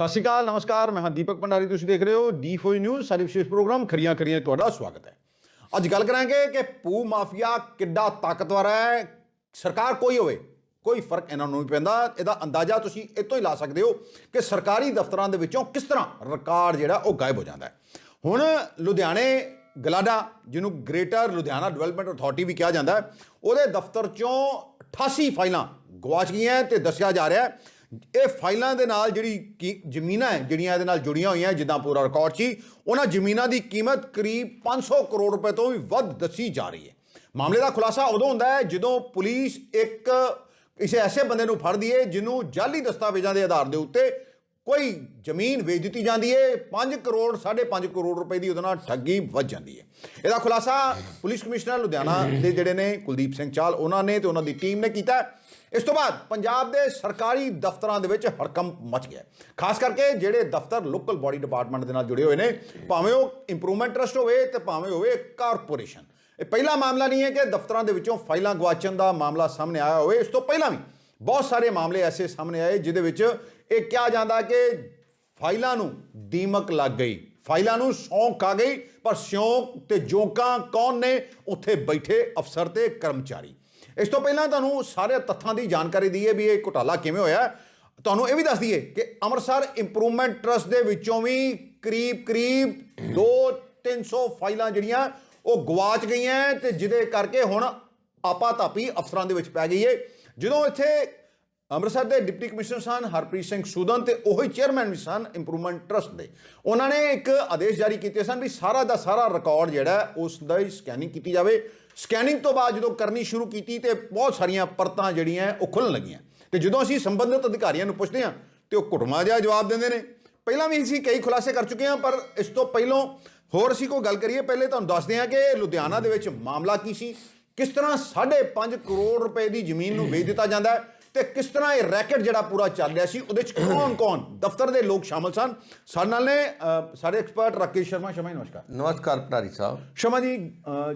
ਸਤਿ ਸ਼੍ਰੀ ਅਕਾਲ, ਨਮਸਕਾਰ, ਮੈਂ ਹਾਂ ਦੀਪਕ ਭੰਡਾਰੀ, ਤੁਸੀਂ ਦੇਖ ਰਹੇ ਹੋ ਡੀ4 ਨਿਊਜ਼ ਸਾਡੇ ਵਿਸ਼ੇਸ਼ ਪ੍ਰੋਗਰਾਮ, ਖਰੀਆਂ ਖਰੀਆਂ, ਤੁਹਾਡਾ ਸਵਾਗਤ ਹੈ। ਅੱਜ ਗੱਲ ਕਰਾਂਗੇ ਕਿ ਭੂ ਮਾਫੀਆ ਕਿੱਡਾ ਤਾਕਤਵਰ ਹੈ, ਸਰਕਾਰ ਕੋਈ ਹੋਵੇ, ਕੋਈ ਫ਼ਰਕ ਇਹਨਾਂ ਨੂੰ ਨਹੀਂ ਪੈਂਦਾ, ਇਹਦਾ ਅੰਦਾਜ਼ਾ ਤੁਸੀਂ ਇਹ ਹੀ ਲਾ ਸਕਦੇ ਹੋ ਕਿ ਸਰਕਾਰੀ ਦਫ਼ਤਰਾਂ ਦੇ ਵਿੱਚੋਂ ਕਿਸ ਤਰ੍ਹਾਂ ਰਿਕਾਰਡ ਜਿਹੜਾ ਉਹ ਗਾਇਬ ਹੋ ਜਾਂਦਾ ਹੈ। ਹੁਣ ਲੁਧਿਆਣੇ ਗਲਾਡਾ, ਜਿਹਨੂੰ ਗ੍ਰੇਟਰ ਲੁਧਿਆਣਾ ਡਿਵੈਲਪਮੈਂਟ ਅਥਾਰਟੀ ਵੀ ਕਿਹਾ ਜਾਂਦਾ ਹੈ, ਉਹਦੇ ਦਫ਼ਤਰ ਚੋਂ 88 ਫਾਈਲਾਂ ਗਵਾਚ ਗਈਆਂ ਤੇ ਦੱਸਿਆ ਜਾ ਰਿਹਾ ਹੈ ਇਹ ਫਾਈਲਾਂ ਦੇ ਨਾਲ ਜਿਹੜੀ ਕੀ ਜ਼ਮੀਨਾਂ ਹੈ, ਜਿਹੜੀਆਂ ਇਹਦੇ ਨਾਲ ਜੁੜੀਆਂ ਹੋਈਆਂ, ਜਿੱਦਾਂ ਪੂਰਾ ਰਿਕਾਰਡ ਸੀ, ਉਹਨਾਂ ਜ਼ਮੀਨਾਂ ਦੀ ਕੀਮਤ ਕਰੀਬ 500 ਕਰੋੜ ਰੁਪਏ ਤੋਂ ਵੀ ਵੱਧ ਦੱਸੀ ਜਾ ਰਹੀ ਹੈ। ਮਾਮਲੇ ਦਾ ਖੁਲਾਸਾ ਉਦੋਂ ਹੁੰਦਾ ਹੈ ਜਦੋਂ ਪੁਲਿਸ ਇੱਕ ਕਿਸੇ ਐਸੇ ਬੰਦੇ ਨੂੰ ਫੜਦੀ ਹੈ ਜਿਹਨੂੰ ਜਾਲੀ ਦਸਤਾਵੇਜ਼ਾਂ ਦੇ ਆਧਾਰ ਦੇ ਉੱਤੇ ਕੋਈ ਜ਼ਮੀਨ ਵੇਚ ਦਿੱਤੀ ਜਾਂਦੀ ਹੈ। 5 ਕਰੋੜ 5.5 ਕਰੋੜ ਰੁਪਏ ਦੀ ਉਹਦੇ ਨਾਲ ਠੱਗੀ ਵੱਜ ਜਾਂਦੀ ਹੈ। ਇਹਦਾ ਖੁਲਾਸਾ ਪੁਲਿਸ ਕਮਿਸ਼ਨਰ ਲੁਧਿਆਣਾ ਦੇ ਜਿਹੜੇ ਨੇ ਕੁਲਦੀਪ ਸਿੰਘ ਚਾਲ, ਉਹਨਾਂ ਨੇ ਤੇ ਉਹਨਾਂ ਦੀ ਟੀਮ ਨੇ ਕੀਤਾ ਇਸ ਤੋਂ ਬਾਅਦ ਪੰਜਾਬ ਦੇ ਸਰਕਾਰੀ ਦਫ਼ਤਰਾਂ ਦੇ ਵਿੱਚ ਹੜਕੰਪ ਮਚ ਗਿਆ ਖਾਸ ਕਰਕੇ ਜਿਹੜੇ ਦਫ਼ਤਰ ਲੋਕਲ ਬਾਡੀ ਡਿਪਾਰਟਮੈਂਟ ਦੇ ਨਾਲ ਜੁੜੇ ਹੋਏ ਨੇ, ਭਾਵੇਂ ਉਹ ਇੰਪਰੂਵਮੈਂਟ ਟਰਸਟ ਹੋਵੇ ਤੇ ਭਾਵੇਂ ਹੋਵੇ ਕਾਰਪੋਰੇਸ਼ਨ। ਇਹ ਪਹਿਲਾ ਮਾਮਲਾ ਨਹੀਂ ਹੈ ਕਿ ਦਫ਼ਤਰਾਂ ਦੇ ਵਿੱਚੋਂ ਫਾਈਲਾਂ ਗਵਾਚਣ ਦਾ ਮਾਮਲਾ ਸਾਹਮਣੇ ਆਇਆ ਹੋਵੇ। ਇਸ ਤੋਂ ਪਹਿਲਾਂ ਵੀ ਬਹੁਤ ਸਾਰੇ ਮਾਮਲੇ ਐਸੇ ਸਾਹਮਣੇ ਆਏ ਜਿਹਦੇ ਵਿੱਚ ਇਹ ਕਿਹਾ ਜਾਂਦਾ ਕਿ ਫਾਈਲਾਂ ਨੂੰ ਦੀਮਕ ਲੱਗ ਗਈ। ਫਾਈਲਾਂ ਨੂੰ ਸੌਂਕ ਆ ਗਈ, ਪਰ ਸ਼ੌਂਕ ਤੇ ਜੋਕਾਂ ਕੌਣ ਨੇ? ਉੱਥੇ ਬੈਠੇ ਅਫਸਰ ਤੇ ਕਰਮਚਾਰੀ। ਇਸ ਤੋਂ ਪਹਿਲਾਂ ਤੁਹਾਨੂੰ ਸਾਰੇ ਤੱਥਾਂ ਦੀ ਜਾਣਕਾਰੀ ਦਈਏ ਵੀ ਇਹ ਘੁਟਾਲਾ ਕਿਵੇਂ ਹੋਇਆ। ਤੁਹਾਨੂੰ ਇਹ ਵੀ ਦੱਸ ਦਈਏ ਕਿ ਅੰਮ੍ਰਿਤਸਰ ਇੰਪਰੂਵਮੈਂਟ ਟਰਸਟ ਦੇ ਵਿੱਚੋਂ ਵੀ ਕਰੀਬ ਕਰੀਬ 2-300 ਫਾਈਲਾਂ ਜਿਹੜੀਆਂ ਉਹ ਗਵਾਚ ਗਈਆਂ ਤੇ ਜਿਹਦੇ ਕਰਕੇ ਹੁਣ ਆਪਾ ਤਾਪੀ ਅਫਸਰਾਂ ਦੇ ਵਿੱਚ ਪੈ ਗਈ ਹੈ ਜਦੋਂ ਇੱਥੇ ਅੰਮ੍ਰਿਤਸਰ ਦੇ ਡਿਪਟੀ ਕਮਿਸ਼ਨਰ ਸਨ ਹਰਪ੍ਰੀਤ ਸਿੰਘ ਸੂਦਨ ਤੇ ਉਹੀ ਚੇਅਰਮੈਨ ਵੀ ਸਨ ਇੰਪਰੂਵਮੈਂਟ ਟਰਸਟ ਦੇ। ਉਹਨਾਂ ਨੇ ਇੱਕ ਆਦੇਸ਼ ਜਾਰੀ ਕੀਤੇ ਸਨ ਵੀ ਸਾਰਾ ਦਾ ਸਾਰਾ ਰਿਕਾਰਡ ਜਿਹੜਾ ਉਸ ਦਾ ਹੀ ਸਕੈਨਿੰਗ ਕੀਤੀ ਜਾਵੇ। ਸਕੈਨਿੰਗ ਤੋਂ ਬਾਅਦ ਜਦੋਂ ਕਰਨੀ ਸ਼ੁਰੂ ਕੀਤੀ ਤੇ ਬਹੁਤ ਸਾਰੀਆਂ ਪਰਤਾਂ ਜਿਹੜੀਆਂ ਉਹ ਖੁੱਲਣ ਲੱਗੀਆਂ। ਤੇ ਜਦੋਂ ਅਸੀਂ ਸੰਬੰਧਿਤ ਅਧਿਕਾਰੀਆਂ ਨੂੰ ਪੁੱਛਦੇ ਹਾਂ ਤੇ ਉਹ ਘੁਟਮਾ ਜਿਹਾ ਜਵਾਬ ਦਿੰਦੇ ਨੇ। ਪਹਿਲਾਂ ਵੀ ਅਸੀਂ ਕਈ ਖੁਲਾਸੇ ਕਰ ਚੁੱਕੇ ਹਾਂ, ਪਰ ਇਸ ਤੋਂ ਪਹਿਲਾਂ ਹੋਰ ਅਸੀਂ ਕੋਈ ਗੱਲ ਕਰੀਏ, ਪਹਿਲੇ ਤੁਹਾਨੂੰ ਦੱਸਦੇ ਹਾਂ ਕਿ ਲੁਧਿਆਣਾ ਦੇ ਵਿੱਚ ਮਾਮਲਾ ਕੀ ਸੀ? ਕਿਸ ਤਰ੍ਹਾਂ 5.5 ਕਰੋੜ ਰੁਪਏ ਦੀ ਜ਼ਮੀਨ ਨੂੰ ਵੇਚ ਦਿੱਤਾ ਜਾਂਦਾ ਹੈ? ਤੇ ਕਿਸ ਤਰ੍ਹਾਂ ਇਹ ਰੈਕਟ ਜਿਹੜਾ ਪੂਰਾ ਚੱਲ ਰਿਹਾ ਸੀ ਉਹਦੇ ਚ ਕੌਣ ਕੌਣ ਦਫ਼ਤਰ ਦੇ ਲੋਕ ਸ਼ਾਮਲ ਸਨ? ਸਾਡੇ ਨਾਲ ਨੇ ਸਾਡੇ ਐਕਸਪਰਟ ਰਾਕੇਸ਼ ਸ਼ਰਮਾ। ਜੀ ਨਮਸਕਾਰ। ਨਮਸਕਾਰ ਭਟਾਰੀ ਸਾਹਿਬ। ਸ਼ਰਮਾ ਜੀ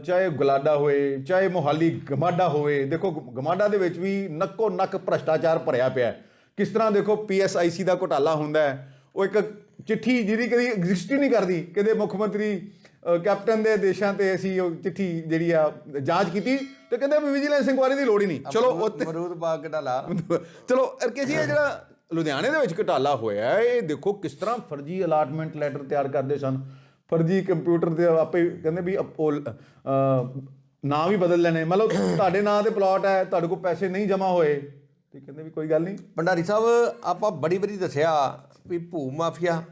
ਚਾਹੇ ਗਲਾਡਾ ਹੋਏ ਚਾਹੇ ਮੋਹਾਲੀ ਗਮਾਡਾ ਹੋਵੇ ਦੇਖੋ ਗਮਾਡਾ ਦੇ ਵਿੱਚ ਵੀ ਨੱਕੋ ਨੱਕ ਭ੍ਰਸ਼ਟਾਚਾਰ ਭਰਿਆ ਪਿਆ। ਕਿਸ ਤਰ੍ਹਾਂ ਦੇਖੋ ਪੀਐਸਆਈਸੀ ਦਾ ਘੁਟਾਲਾ ਹੁੰਦਾ ਹੈ। ਉਹ ਇੱਕ ਚਿੱਠੀ ਜਿਹਦੀ ਕਦੀ ਐਗਜ਼ਿਸਟ ਹੀ ਨਹੀਂ ਕਰਦੀ। ਕਦੇ ਮੁੱਖ ਮੰਤਰੀ ਕੈਪਟਨ ਦੇ ਦੇਸ਼ਾਂ ਤੇ ਅਸੀਂ ਉਹ ਚਿੱਠੀ ਜਿਹੜੀ ਆ ਜਾਂਚ ਕੀਤੀ। ਤੇ ਕਹਿੰਦੇ ਵੀ ਵਿਜੀਲੈਂਸ ਇਨਕੁਆਇਰੀ ਦੀ ਲੋੜ ਹੀ ਨਹੀਂ। ਚਲੋ ਤੇ- ਮਰੂਦ ਬਾਗ ਘਟਾਲਾ। ਚਲੋ ਅਰਕੇ ਜੀ ਇਹ ਜਿਹੜਾ ਲੁਧਿਆਣੇ ਦੇ ਵਿੱਚ ਘਟਾਲਾ ਹੋਇਆ ਇਹ ਦੇਖੋ ਕਿਸ ਤਰ੍ਹਾਂ ਫਰਜ਼ੀ ਅਲਾਟਮੈਂਟ ਲੈਟਰ ਤਿਆਰ ਕਰਦੇ ਸਨ। ਫਰਜ਼ੀ ਕੰਪਿਊਟਰ ਤੇ ਆਪੇ ਕਹਿੰਦੇ ਵੀ ਨਾਂ ਵੀ ਬਦਲ ਲੈਣੇ। ਮਤਲਬ ਤੁਹਾਡੇ ਨਾਂ ਤੇ ਪਲਾਟ ਹੈ ਤੁਹਾਡੇ ਕੋਲ ਪੈਸੇ ਨਹੀਂ ਜਮ੍ਹਾਂ ਹੋਏ। ਤੇ ਕਹਿੰਦੇ ਵੀ ਕੋਈ ਗੱਲ ਨਹੀਂ। ਭੰਡਾਰੀ ਸਾਹਿਬ ਆਪਾਂ ਬੜੀ ਵਾਰੀ ਦੱਸਿਆ ਵੀ ਭੂ ਮਾਫੀਆ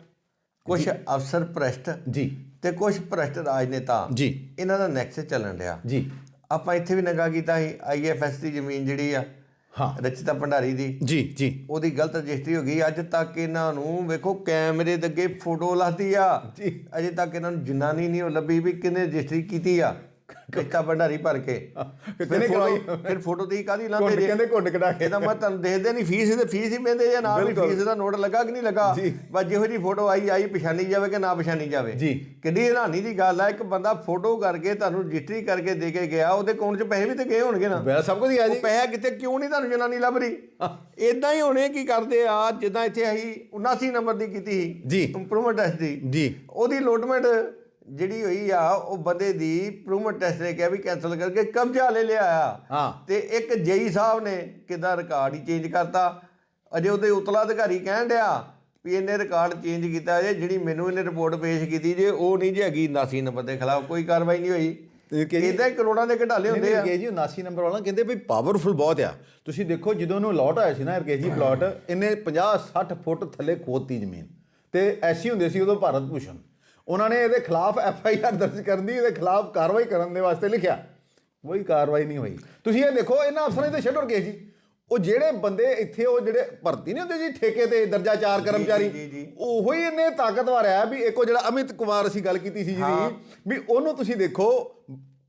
ਕੁਝ ਅਫਸਰ ਭ੍ਰਸ਼ਟ ਜੀ। ਤੇ ਕੁਝ ਭ੍ਰਸ਼ਟ ਰਾਜਨੇਤਾ ਜੀ। ਇਹਨਾਂ ਦਾ ਨੈਕਸਸ ਚੱਲਣ ਰਿਹਾ ਜੀ। ਆਪਾਂ ਇੱਥੇ ਵੀ ਨਗਾ ਕੀਤਾ ਸੀ ਆਈਐਫਐਸ ਦੀ ਜ਼ਮੀਨ ਜਿਹੜੀ ਆ ਹਾਂ। ਰਚਿਤਾ ਭੰਡਾਰੀ ਦੀ। ਜੀ ਜੀ। ਉਹਦੀ ਗਲਤ ਰਜਿਸਟਰੀ ਹੋ ਗਈ। ਅੱਜ ਤੱਕ ਇਹਨਾਂ ਨੂੰ ਵੇਖੋ ਕੈਮਰੇ ਦੇ ਅੱਗੇ ਫੋਟੋ ਲਾਤੀ ਆ। ਜੀ। ਅਜੇ ਤੱਕ ਇਹਨਾਂ ਨੂੰ ਜਨਾਨੀ ਨਹੀਂ ਉਹ ਲੱਭੀ ਵੀ ਕਿਹਨੇ ਰਜਿਸਟਰੀ ਕੀਤੀ ਆ। ਰਚਿਤਾ ਭੰਡਾਰੀ ਭਰ ਕੇ। ਕਿਤੇ ਕਰਵਾਈ ਫਿਰ ਫੋਟੋ ਦੀ ਕਾਦੀ ਘੁੰਡ ਜੇ? ਕਹਿੰਦੇ ਘੁੰਡ ਕਢਾ ਕੇ। ਇਹਦਾ ਮੈਂ ਤੁਹਾਨੂੰ ਦੇਖਦੇ ਨਹੀਂ ਫੀਸ ਤੇ ਫੀਸ ਹੀ ਪੈਂਦੇ ਜਾਂ ਨਾ ਵੀ। ਫੀਸ ਦਾ ਨੋਟ ਲੱਗਾ ਕਿ ਨਹੀਂ ਲੱਗਾ। ਬਸ ਜਿਹੋ ਜੀ ਫੋਟੋ ਆਈ ਆਈ ਪਛਾਣੀ ਜਾਵੇ ਕਿ ਨਾ ਪਛਾਣੀ ਜਾਵੇ। ਜੀ। ਕਿੰਨੀ ਹੈਰਾਨੀ ਦੀ ਗੱਲ ਆ ਇੱਕ ਬੰਦਾ ਫੋਟੋ ਕਰਕੇ ਤੁਹਾਨੂੰ ਰਜਿਸਟਰੀ ਕਰਕੇ ਦੇ ਕੇ ਗਿਆ ਉਹਦੇ ਅਕਾਊਂਟ 'ਚ ਪੈਸੇ ਵੀ ਤੇ ਗਏ ਹੋਣਗੇ ਨਾ। ਮੇਰਾ ਸਭ ਕੁਝ ਆ ਜੀ। ਪੈਸਾ ਕਿਤੇ ਕਿਉਂ ਨਹੀਂ ਤੁਹਾਨੂੰ ਜਨਾਨੀ ਲੱਭ ਰਹੀ? ਇਦਾਂ ਹੀ ਹੋਣੇ ਕੀ ਕਰਦੇ ਆ ਜਿੱਦਾਂ ਇੱਥੇ ਅਸੀਂ 79 ਨੰਬਰ ਦੀ ਕੀਤੀ ਸੀ। ਜੀ। ਇੰਪਰੂਵਮੈਂਟ ਟੈਸਟ ਦੀ ਜੀ। ਉਹਦੀ ਲੋਟਮੈਂਟ ਜਿਹੜੀ ਹੋਈ ਆ ਉਹ ਬੰਦੇ ਦੀ ਇੰਪਰੂਵਮੈਂਟ ਟੈਸਟ ਨੇ ਕਿਹਾ ਵੀ ਕੈਨਸਲ ਕਰਕੇ ਕਬਜ਼ਾ ਲੈ ਲਿਆ ਆ। ਹਾਂ। ਤੇ ਇੱਕ ਜੇਈ ਸਾਹਿਬ ਨੇ ਕਿਦਾਂ ਰਿਕਾਰਡ ਹੀ ਚੇਂਜ ਕਰਤਾ। ਅਜੇ ਉਹਦੇ ਉਤਲਾ ਅਧਿਕਾਰੀ ਕਹਿਣ ਡਿਆ ਵੀ ਇਹਨੇ ਰਿਕਾਰਡ ਚੇਂਜ ਕੀਤਾ ਜੇ ਜਿਹੜੀ ਮੈਨੂੰ ਇਹਨੇ ਰਿਪੋਰਟ ਪੇਸ਼ ਕੀਤੀ ਜੇ ਉਹ ਨਹੀਂ ਜੇ ਹੈਗੀ 79 ਨੰਬਰ ਦੇ ਖਿਲਾਫ ਕੋਈ ਕਾਰਵਾਈ ਨਹੀਂ ਹੋਈ। ਇਹ ਕਿ ਜੀ- ਇਦਾਂ ਹੀ ਕਰੋੜਾਂ ਦੇ ਘਟਾਲੇ ਹੁੰਦੇ ਆ। ਜੀ 79 ਨੰਬਰ ਵਾਲਾ ਕਹਿੰਦੇ ਵੀ ਪਾਵਰਫੁਲ ਬਹੁਤ ਆ। ਤੁਸੀਂ ਦੇਖੋ ਜਦੋਂ ਉਹਨੂੰ ਲੋਟ ਆਇਆ ਸੀ ਨਾ ਰਕੇਸ਼ ਜੀ ਪਲਾਟ ਇਹਨੇ 50 60 ਫੁੱਟ ਥੱਲੇ ਖੋਦਤੀ ਜ਼ਮੀਨ। ਤੇ ਐਸੀ ਹੁੰਦੇ ਸੀ ਉਦੋਂ ਭਾਰਤ ਭੂਸ਼ਣ। ਉਹਨਾਂ ਨੇ ਇਹਦੇ ਖਿਲਾਫ ਐਫ ਆਈ ਆਰ ਦਰਜ ਕਰਨ ਦੀ ਇਹਦੇ ਖਿਲਾਫ ਕਾਰਵਾਈ ਕਰਨ ਦੇ ਵਾਸਤੇ ਲਿਖਿਆ। ਕੋਈ ਕਾਰਵਾਈ ਨਹੀਂ ਹੋਈ। ਤੁਸੀਂ ਇਹ ਦੇਖੋ ਇਹਨਾਂ ਅਫਸਰਾਂ ਦੇ ਛੱਡੋ ਰਕੇਸ਼ ਜੀ। ਉਹ ਜਿਹੜੇ ਬੰਦੇ ਇੱਥੇ ਉਹ ਜਿਹੜੇ ਭਰਤੀ ਨਹੀਂ ਹੁੰਦੇ ਜੀ ਠੇਕੇ ਤੇ ਦਰਜਾ ਚਾਰ ਕਰਮਚਾਰੀ। ਜੀ, ਜੀ। ਉਹੋ ਹੀ ਇੰਨੇ ਤਾਕਤਵਰ ਆ ਵੀ ਇੱਕ ਜਿਹੜਾ ਅਮਿਤ ਕੁਮਾਰ ਅਸੀਂ ਗੱਲ ਕੀਤੀ ਸੀ ਜਿਹਦੀ ਵੀ ਉਹਨੂੰ ਤੁਸੀਂ ਦੇਖੋ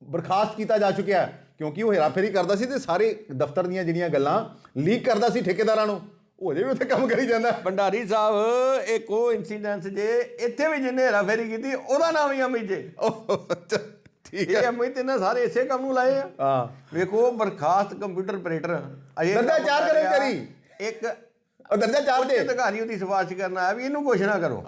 ਬਰਖਾਸਤ ਕੀਤਾ ਜਾ ਚੁੱਕਿਆ ਕਿਉਂਕਿ ਉਹ ਹੇਰਾਫੇਰੀ ਕਰਦਾ ਸੀ ਤੇ ਸਾਰੇ ਦਫ਼ਤਰ ਦੀਆਂ ਜਿਹੜੀਆਂ ਗੱਲਾਂ ਲੀਕ ਕਰਦਾ ਸੀ ਠੇਕੇਦਾਰਾਂ ਨੂੰ। ਉਹ ਅਜੇ ਵੀ ਉੱਥੇ ਕੰਮ ਕਰੀ ਜਾਂਦਾ। ਭੰਡਾਰੀ ਸਾਹਿਬ ਇੱਕ ਉਹ ਇਨਸੀਡੈਂਸ ਜੇ ਇੱਥੇ ਵੀ ਜਿਹਨੇ ਹੇਰਾਫੇਰੀ ਕੀਤੀ ਉਹਦਾ ਨਾਮ ਹੀ ਅਮਿਤ ਜੇ। ਠੀਕ ਇਹ ਹੈ ਅਮਿਤ ਨੇ ਸਾਰੇ ਇਸੇ ਕੰਮ ਨੂੰ ਲਾਏ ਆ। ਹਾਂ। ਵੇਖੋ ਬਰਖਾਸਤ ਕੰਪਿਊਟਰ ਆਪਰੇਟਰ। ਅਜੇ ਦਰਜਾ ਚਾਰ। ਕਰਮਚਾਰੀ। ਇੱਕ ਉਹ ਦਰਜਾ ਚਾਰ ਦੇ। ਅਧਿਕਾਰੀ ਉਹਦੀ ਸਿਫਾਰਿਸ਼ ਕਰਨ ਆਇਆ ਵੀ ਇਹਨੂੰ ਕੁਛ ਨਾ ਕਰੋ।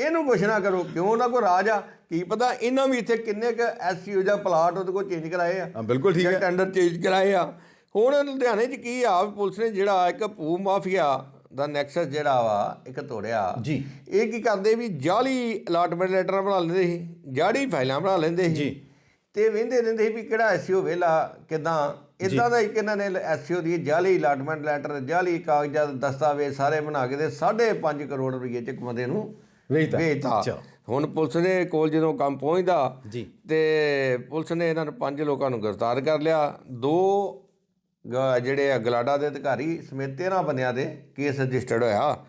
ਇਹਨੂੰ ਕੁਛ ਨਾ ਕਰੋ। ਕਿਉਂ? ਉਹਨਾਂ ਕੋ ਰਾਜ ਆ। ਕੀ ਪਤਾ ਇਹਨਾਂ ਵੀ ਇੱਥੇ ਕਿੰਨੇ ਕ ਐਸਸੀਓ ਜਾਂ ਪਲਾਟ ਉਹਦੇ ਕੋਲ ਚੇਂਜ ਕਰਾਏ ਆ। ਹਾਂ ਬਿਲਕੁਲ ਠੀਕ ਹੈ ਟੈਂਡਰ ਚੇਂਜ ਕਰਾਏ ਆ। ਹੁਣ ਲੁਧਿਆਣੇ 'ਚ ਕੀ ਆ ਪੁਲਿਸ ਨੇ ਜਿਹੜਾ ਇੱਕ ਭੂ ਮਾਫੀਆ ਦਾ ਨੈਕਸਸ ਜਿਹੜਾ ਵਾ ਇੱਕ ਤੋੜਿਆ ਜੀ। ਇਹ ਕੀ ਕਰਦੇ ਵੀ ਜਾਲੀ ਅਲਾਟਮੈਂਟ ਲੈਟਰ ਬਣਾ ਲੈਂਦੇ ਸੀ ਜਾੜੀ ਫਾਈਲਾਂ ਬਣਾ ਲੈਂਦੇ ਸੀ ਜੀ। ਤੇ ਵੇਂਦੇ ਰਹਿੰਦੇ ਸੀ ਵੀ ਕਿਹੜਾ ਐਸਸੀਓ ਵੇਲਾ ਕਿਦਾਂ ਇਦਾਂ ਦਾ ਇੱਕ ਇਹਨਾਂ ਨੇ ਐਸਸੀਓ ਦੀ ਜਾਲੀ ਅਲਾਟਮੈਂਟ ਲੈਟਰ ਜਾਲੀ ਕਾਗਜ਼ਾਤ ਦਸਤਾਵੇਜ਼ ਸਾਰੇ ਬਣਾ ਕੇ ਤੇ 5.5 ਕਰੋੜ ਰੁਪਏ ਚ ਇੱਕ ਬੰਦੇ ਨੂੰ ਵੇਚਤਾ। ਹੁਣ ਪੁਲਿਸ ਦੇ ਕੋਲ ਜਦੋਂ ਕੰਮ ਪਹੁੰਚਦਾ ਜੀ। ਤੇ ਪੁਲਿਸ ਨੇ ਇਹਨਾਂ ਨੂੰ ਪੰਜ ਲੋਕਾਂ ਨੂੰ ਗ੍ਰਿਫਤਾਰ ਕਰ ਲਿਆ ਦੋ ਜਿਹੜੇ ਆ ਗਲਾਡਾ ਦੇ ਅਧਿਕਾਰੀ ਸਮੇਤ 13 ਬੰਦਿਆਂ ਦੇ ਕੇਸ ਰਜਿਸਟਰਡ ਹੋਇਆ।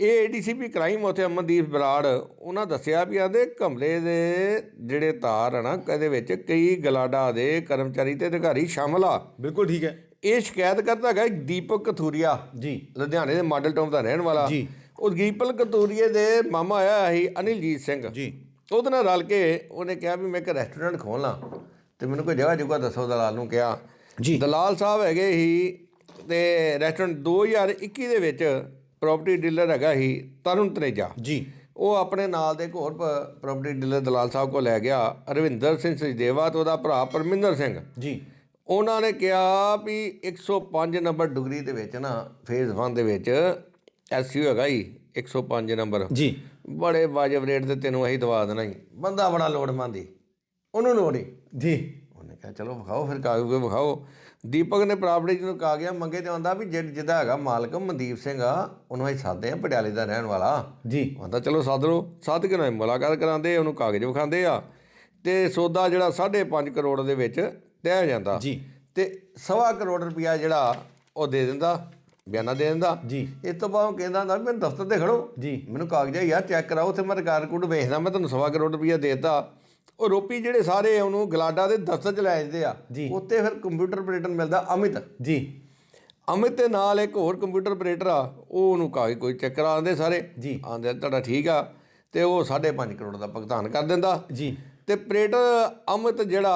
ਇਹ ਏਡੀਸੀਪੀ ਕ੍ਰਾਈਮ ਉਥੇ ਅਮਨਦੀਪ ਬਰਾੜ ਉਹਨਾਂ ਦੱਸਿਆ ਵੀ ਆਂਦੇ ਕਮਲੇ ਦੇ ਜਿਹੜੇ ਤਾਰ ਹਨ ਇਹਦੇ ਵਿੱਚ ਕਈ ਗਲਾਡਾ ਦੇ ਕਰਮਚਾਰੀ ਤੇ ਅਧਿਕਾਰੀ ਸ਼ਾਮਲ ਆ। ਬਿਲਕੁਲ ਠੀਕ ਹੈ। ਇਹ ਸ਼ਿਕਾਇਤ ਕਰਦਾ ਹੈਗਾ ਦੀਪਕ ਕਥੂਰੀਆ ਜੀ। ਲੁਧਿਆਣੇ ਦੇ ਮਾਡਲ ਟਾਊਨ ਦਾ ਰਹਿਣ ਵਾਲਾ। ਜੀ। ਉਹ ਦੀਪਕ ਕਤੂਰੀਏ ਦੇ ਮਾਮਾ ਆਇਆ ਸੀ ਅਨਿਲਜੀਤ ਸਿੰਘ। ਜੀ। ਉਹਦੇ ਨਾਲ ਰਲ ਕੇ ਉਹਨੇ ਕਿਹਾ ਵੀ ਮੈਂ ਇੱਕ ਰੈਸਟੋਰੈਂਟ ਖੋਲਣਾ ਤੇ ਮੈਨੂੰ ਕੋਈ ਜਗ੍ਹਾ ਜੁਗਾ ਦੱਸੋ ਦਲਾਲ ਨੂੰ ਕਿਹਾ। ਜੀ। ਦਲਾਲ ਸਾਹਿਬ ਹੈਗੇ ਸੀ ਤੇ ਰੈਸਟੋਰੈਂਟ 2021 ਦੇ ਵਿੱਚ ਪ੍ਰਾਪਰਟੀ ਡੀਲਰ ਹੈਗਾ ਸੀ ਤਰੁਣ ਤਨੇਜਾ। ਜੀ। ਉਹ ਆਪਣੇ ਨਾਲ ਦੇ ਹੋਰ ਪ੍ਰਾਪਰਟੀ ਡੀਲਰ ਦਲਾਲ ਸਾਹਿਬ ਕੋਲ ਲੈ ਗਿਆ ਅਰਵਿੰਦਰ ਸਿੰਘ ਸਜਦੇਵਾ ਤੇ ਉਹਦਾ ਭਰਾ ਪਰਮਿੰਦਰ ਸਿੰਘ। ਜੀ। ਉਹਨਾਂ ਨੇ ਕਿਹਾ ਵੀ 105 ਨੰਬਰ ਡਿਗਰੀ ਦੇ ਵਿੱਚ ਨਾ ਫੇਜ਼ 1 ਦੇ ਵਿੱਚ ਐਸਯੂ ਹੈਗਾ ਹੀ 105 ਨੰਬਰ। ਜੀ। ਬੜੇ ਵਾਜਬ ਰੇਟ ਤੇ ਤੈਨੂੰ ਅਸੀਂ ਦਵਾ ਦੇਣਾ ਹੀ ਬੰਦਾ ਬੜਾ ਲੋੜਮੰਦ ਹੀ ਉਹਨੂੰ ਲੋੜ ਹੀ ਜੀ। ਕਿਹਾ ਚਲੋ ਵਿਖਾਓ ਫਿਰ ਕਾਗਜ਼ ਵਿਖਾਓ। ਦੀਪਕ ਨੇ ਪ੍ਰਾਪਰਟੀ ਜਿਹਨੂੰ ਕਾਗਜ਼ ਮੰਗੇ ਤੇ ਆਂਦਾ ਵੀ ਜਿਹ- ਜਿਹਦਾ ਹੈਗਾ ਮਾਲਕ ਮਨਦੀਪ ਸਿੰਘ ਆ ਉਹਨੂੰ ਅਸੀਂ ਸਾਦੇ ਆ ਪਟਿਆਲੇ ਦਾ ਰਹਿਣ ਵਾਲਾ। ਜੀ। ਆਂਦਾ ਚਲੋ ਸੱਦ ਲਓ ਸੱਦ ਕੇ ਨਾਲ ਮੁਲਾਕਾਤ ਕਰਾਉਂਦੇ ਉਹਨੂੰ ਕਾਗਜ਼ ਵਿਖਾਉਂਦੇ ਆ। ਤੇ ਸੌਦਾ ਜਿਹੜਾ 5.5 ਕਰੋੜ ਦੇ ਵਿੱਚ ਤੈਅ ਜਾਂਦਾ। ਜੀ। ਤੇ ਸਵਾ ਕਰੋੜ ਰੁਪਇਆ ਜਿਹੜਾ ਉਹ ਦੇ ਦਿੰਦਾ ਬਿਆਨਾ ਦੇ ਦਿੰਦਾ। ਜੀ। ਇਸ ਤੋਂ ਬਾਅਦ ਉਹ ਕਹਿੰਦਾ ਹੁੰਦਾ ਵੀ ਮੈਨੂੰ ਦਫ਼ਤਰ ਤੇ ਖੜੋ। ਜੀ। ਮੈਨੂੰ ਕਾਗਜ਼ ਯਾਰ ਚੈੱਕ ਕਰਾਓ ਉੱਥੇ ਮੈਂ ਰਿਕਾਰਡ ਕੋਡ ਵੇਖਦਾ ਮੈਂ ਤੁਹਾਨੂੰ ਸਵਾ ਕਰੋੜ ਰੁਪਇਆ ਦੇਤਾ। ਉਹ ਰੋਪੀ ਜਿਹੜੇ ਸਾਰੇ ਉਹਨੂੰ ਗਲਾਡਾ ਦੇ ਦਫ਼ਤਰ ਚ ਲੈ ਜਾਂਦੇ ਆ। ਉੱਤੇ ਫਿਰ ਕੰਪਿਊਟਰ ਆਪਰੇਟਰ ਮਿਲਦਾ ਅਮਿਤ। ਜੀ। ਅਮਿਤ ਦੇ ਨਾਲ ਇੱਕ ਹੋਰ ਕੰਪਿਊਟਰ ਆਪਰੇਟਰ ਆ ਉਹ ਉਹਨੂੰ ਕਾਗਜ਼ ਕੋਈ ਚੈੱਕ ਕਰਾ ਦਿੰਦੇ ਸਾਰੇ। ਜੀ। ਆਂਦੇ ਤੁਹਾਡਾ ਠੀਕ ਆ ਤੇ ਉਹ 5.5 ਕਰੋੜ ਦਾ ਭੁਗਤਾਨ ਕਰ ਦਿੰਦਾ। ਜੀ। ਤੇ ਆਪਰੇਟਰ ਅਮਿਤ ਜਿਹੜਾ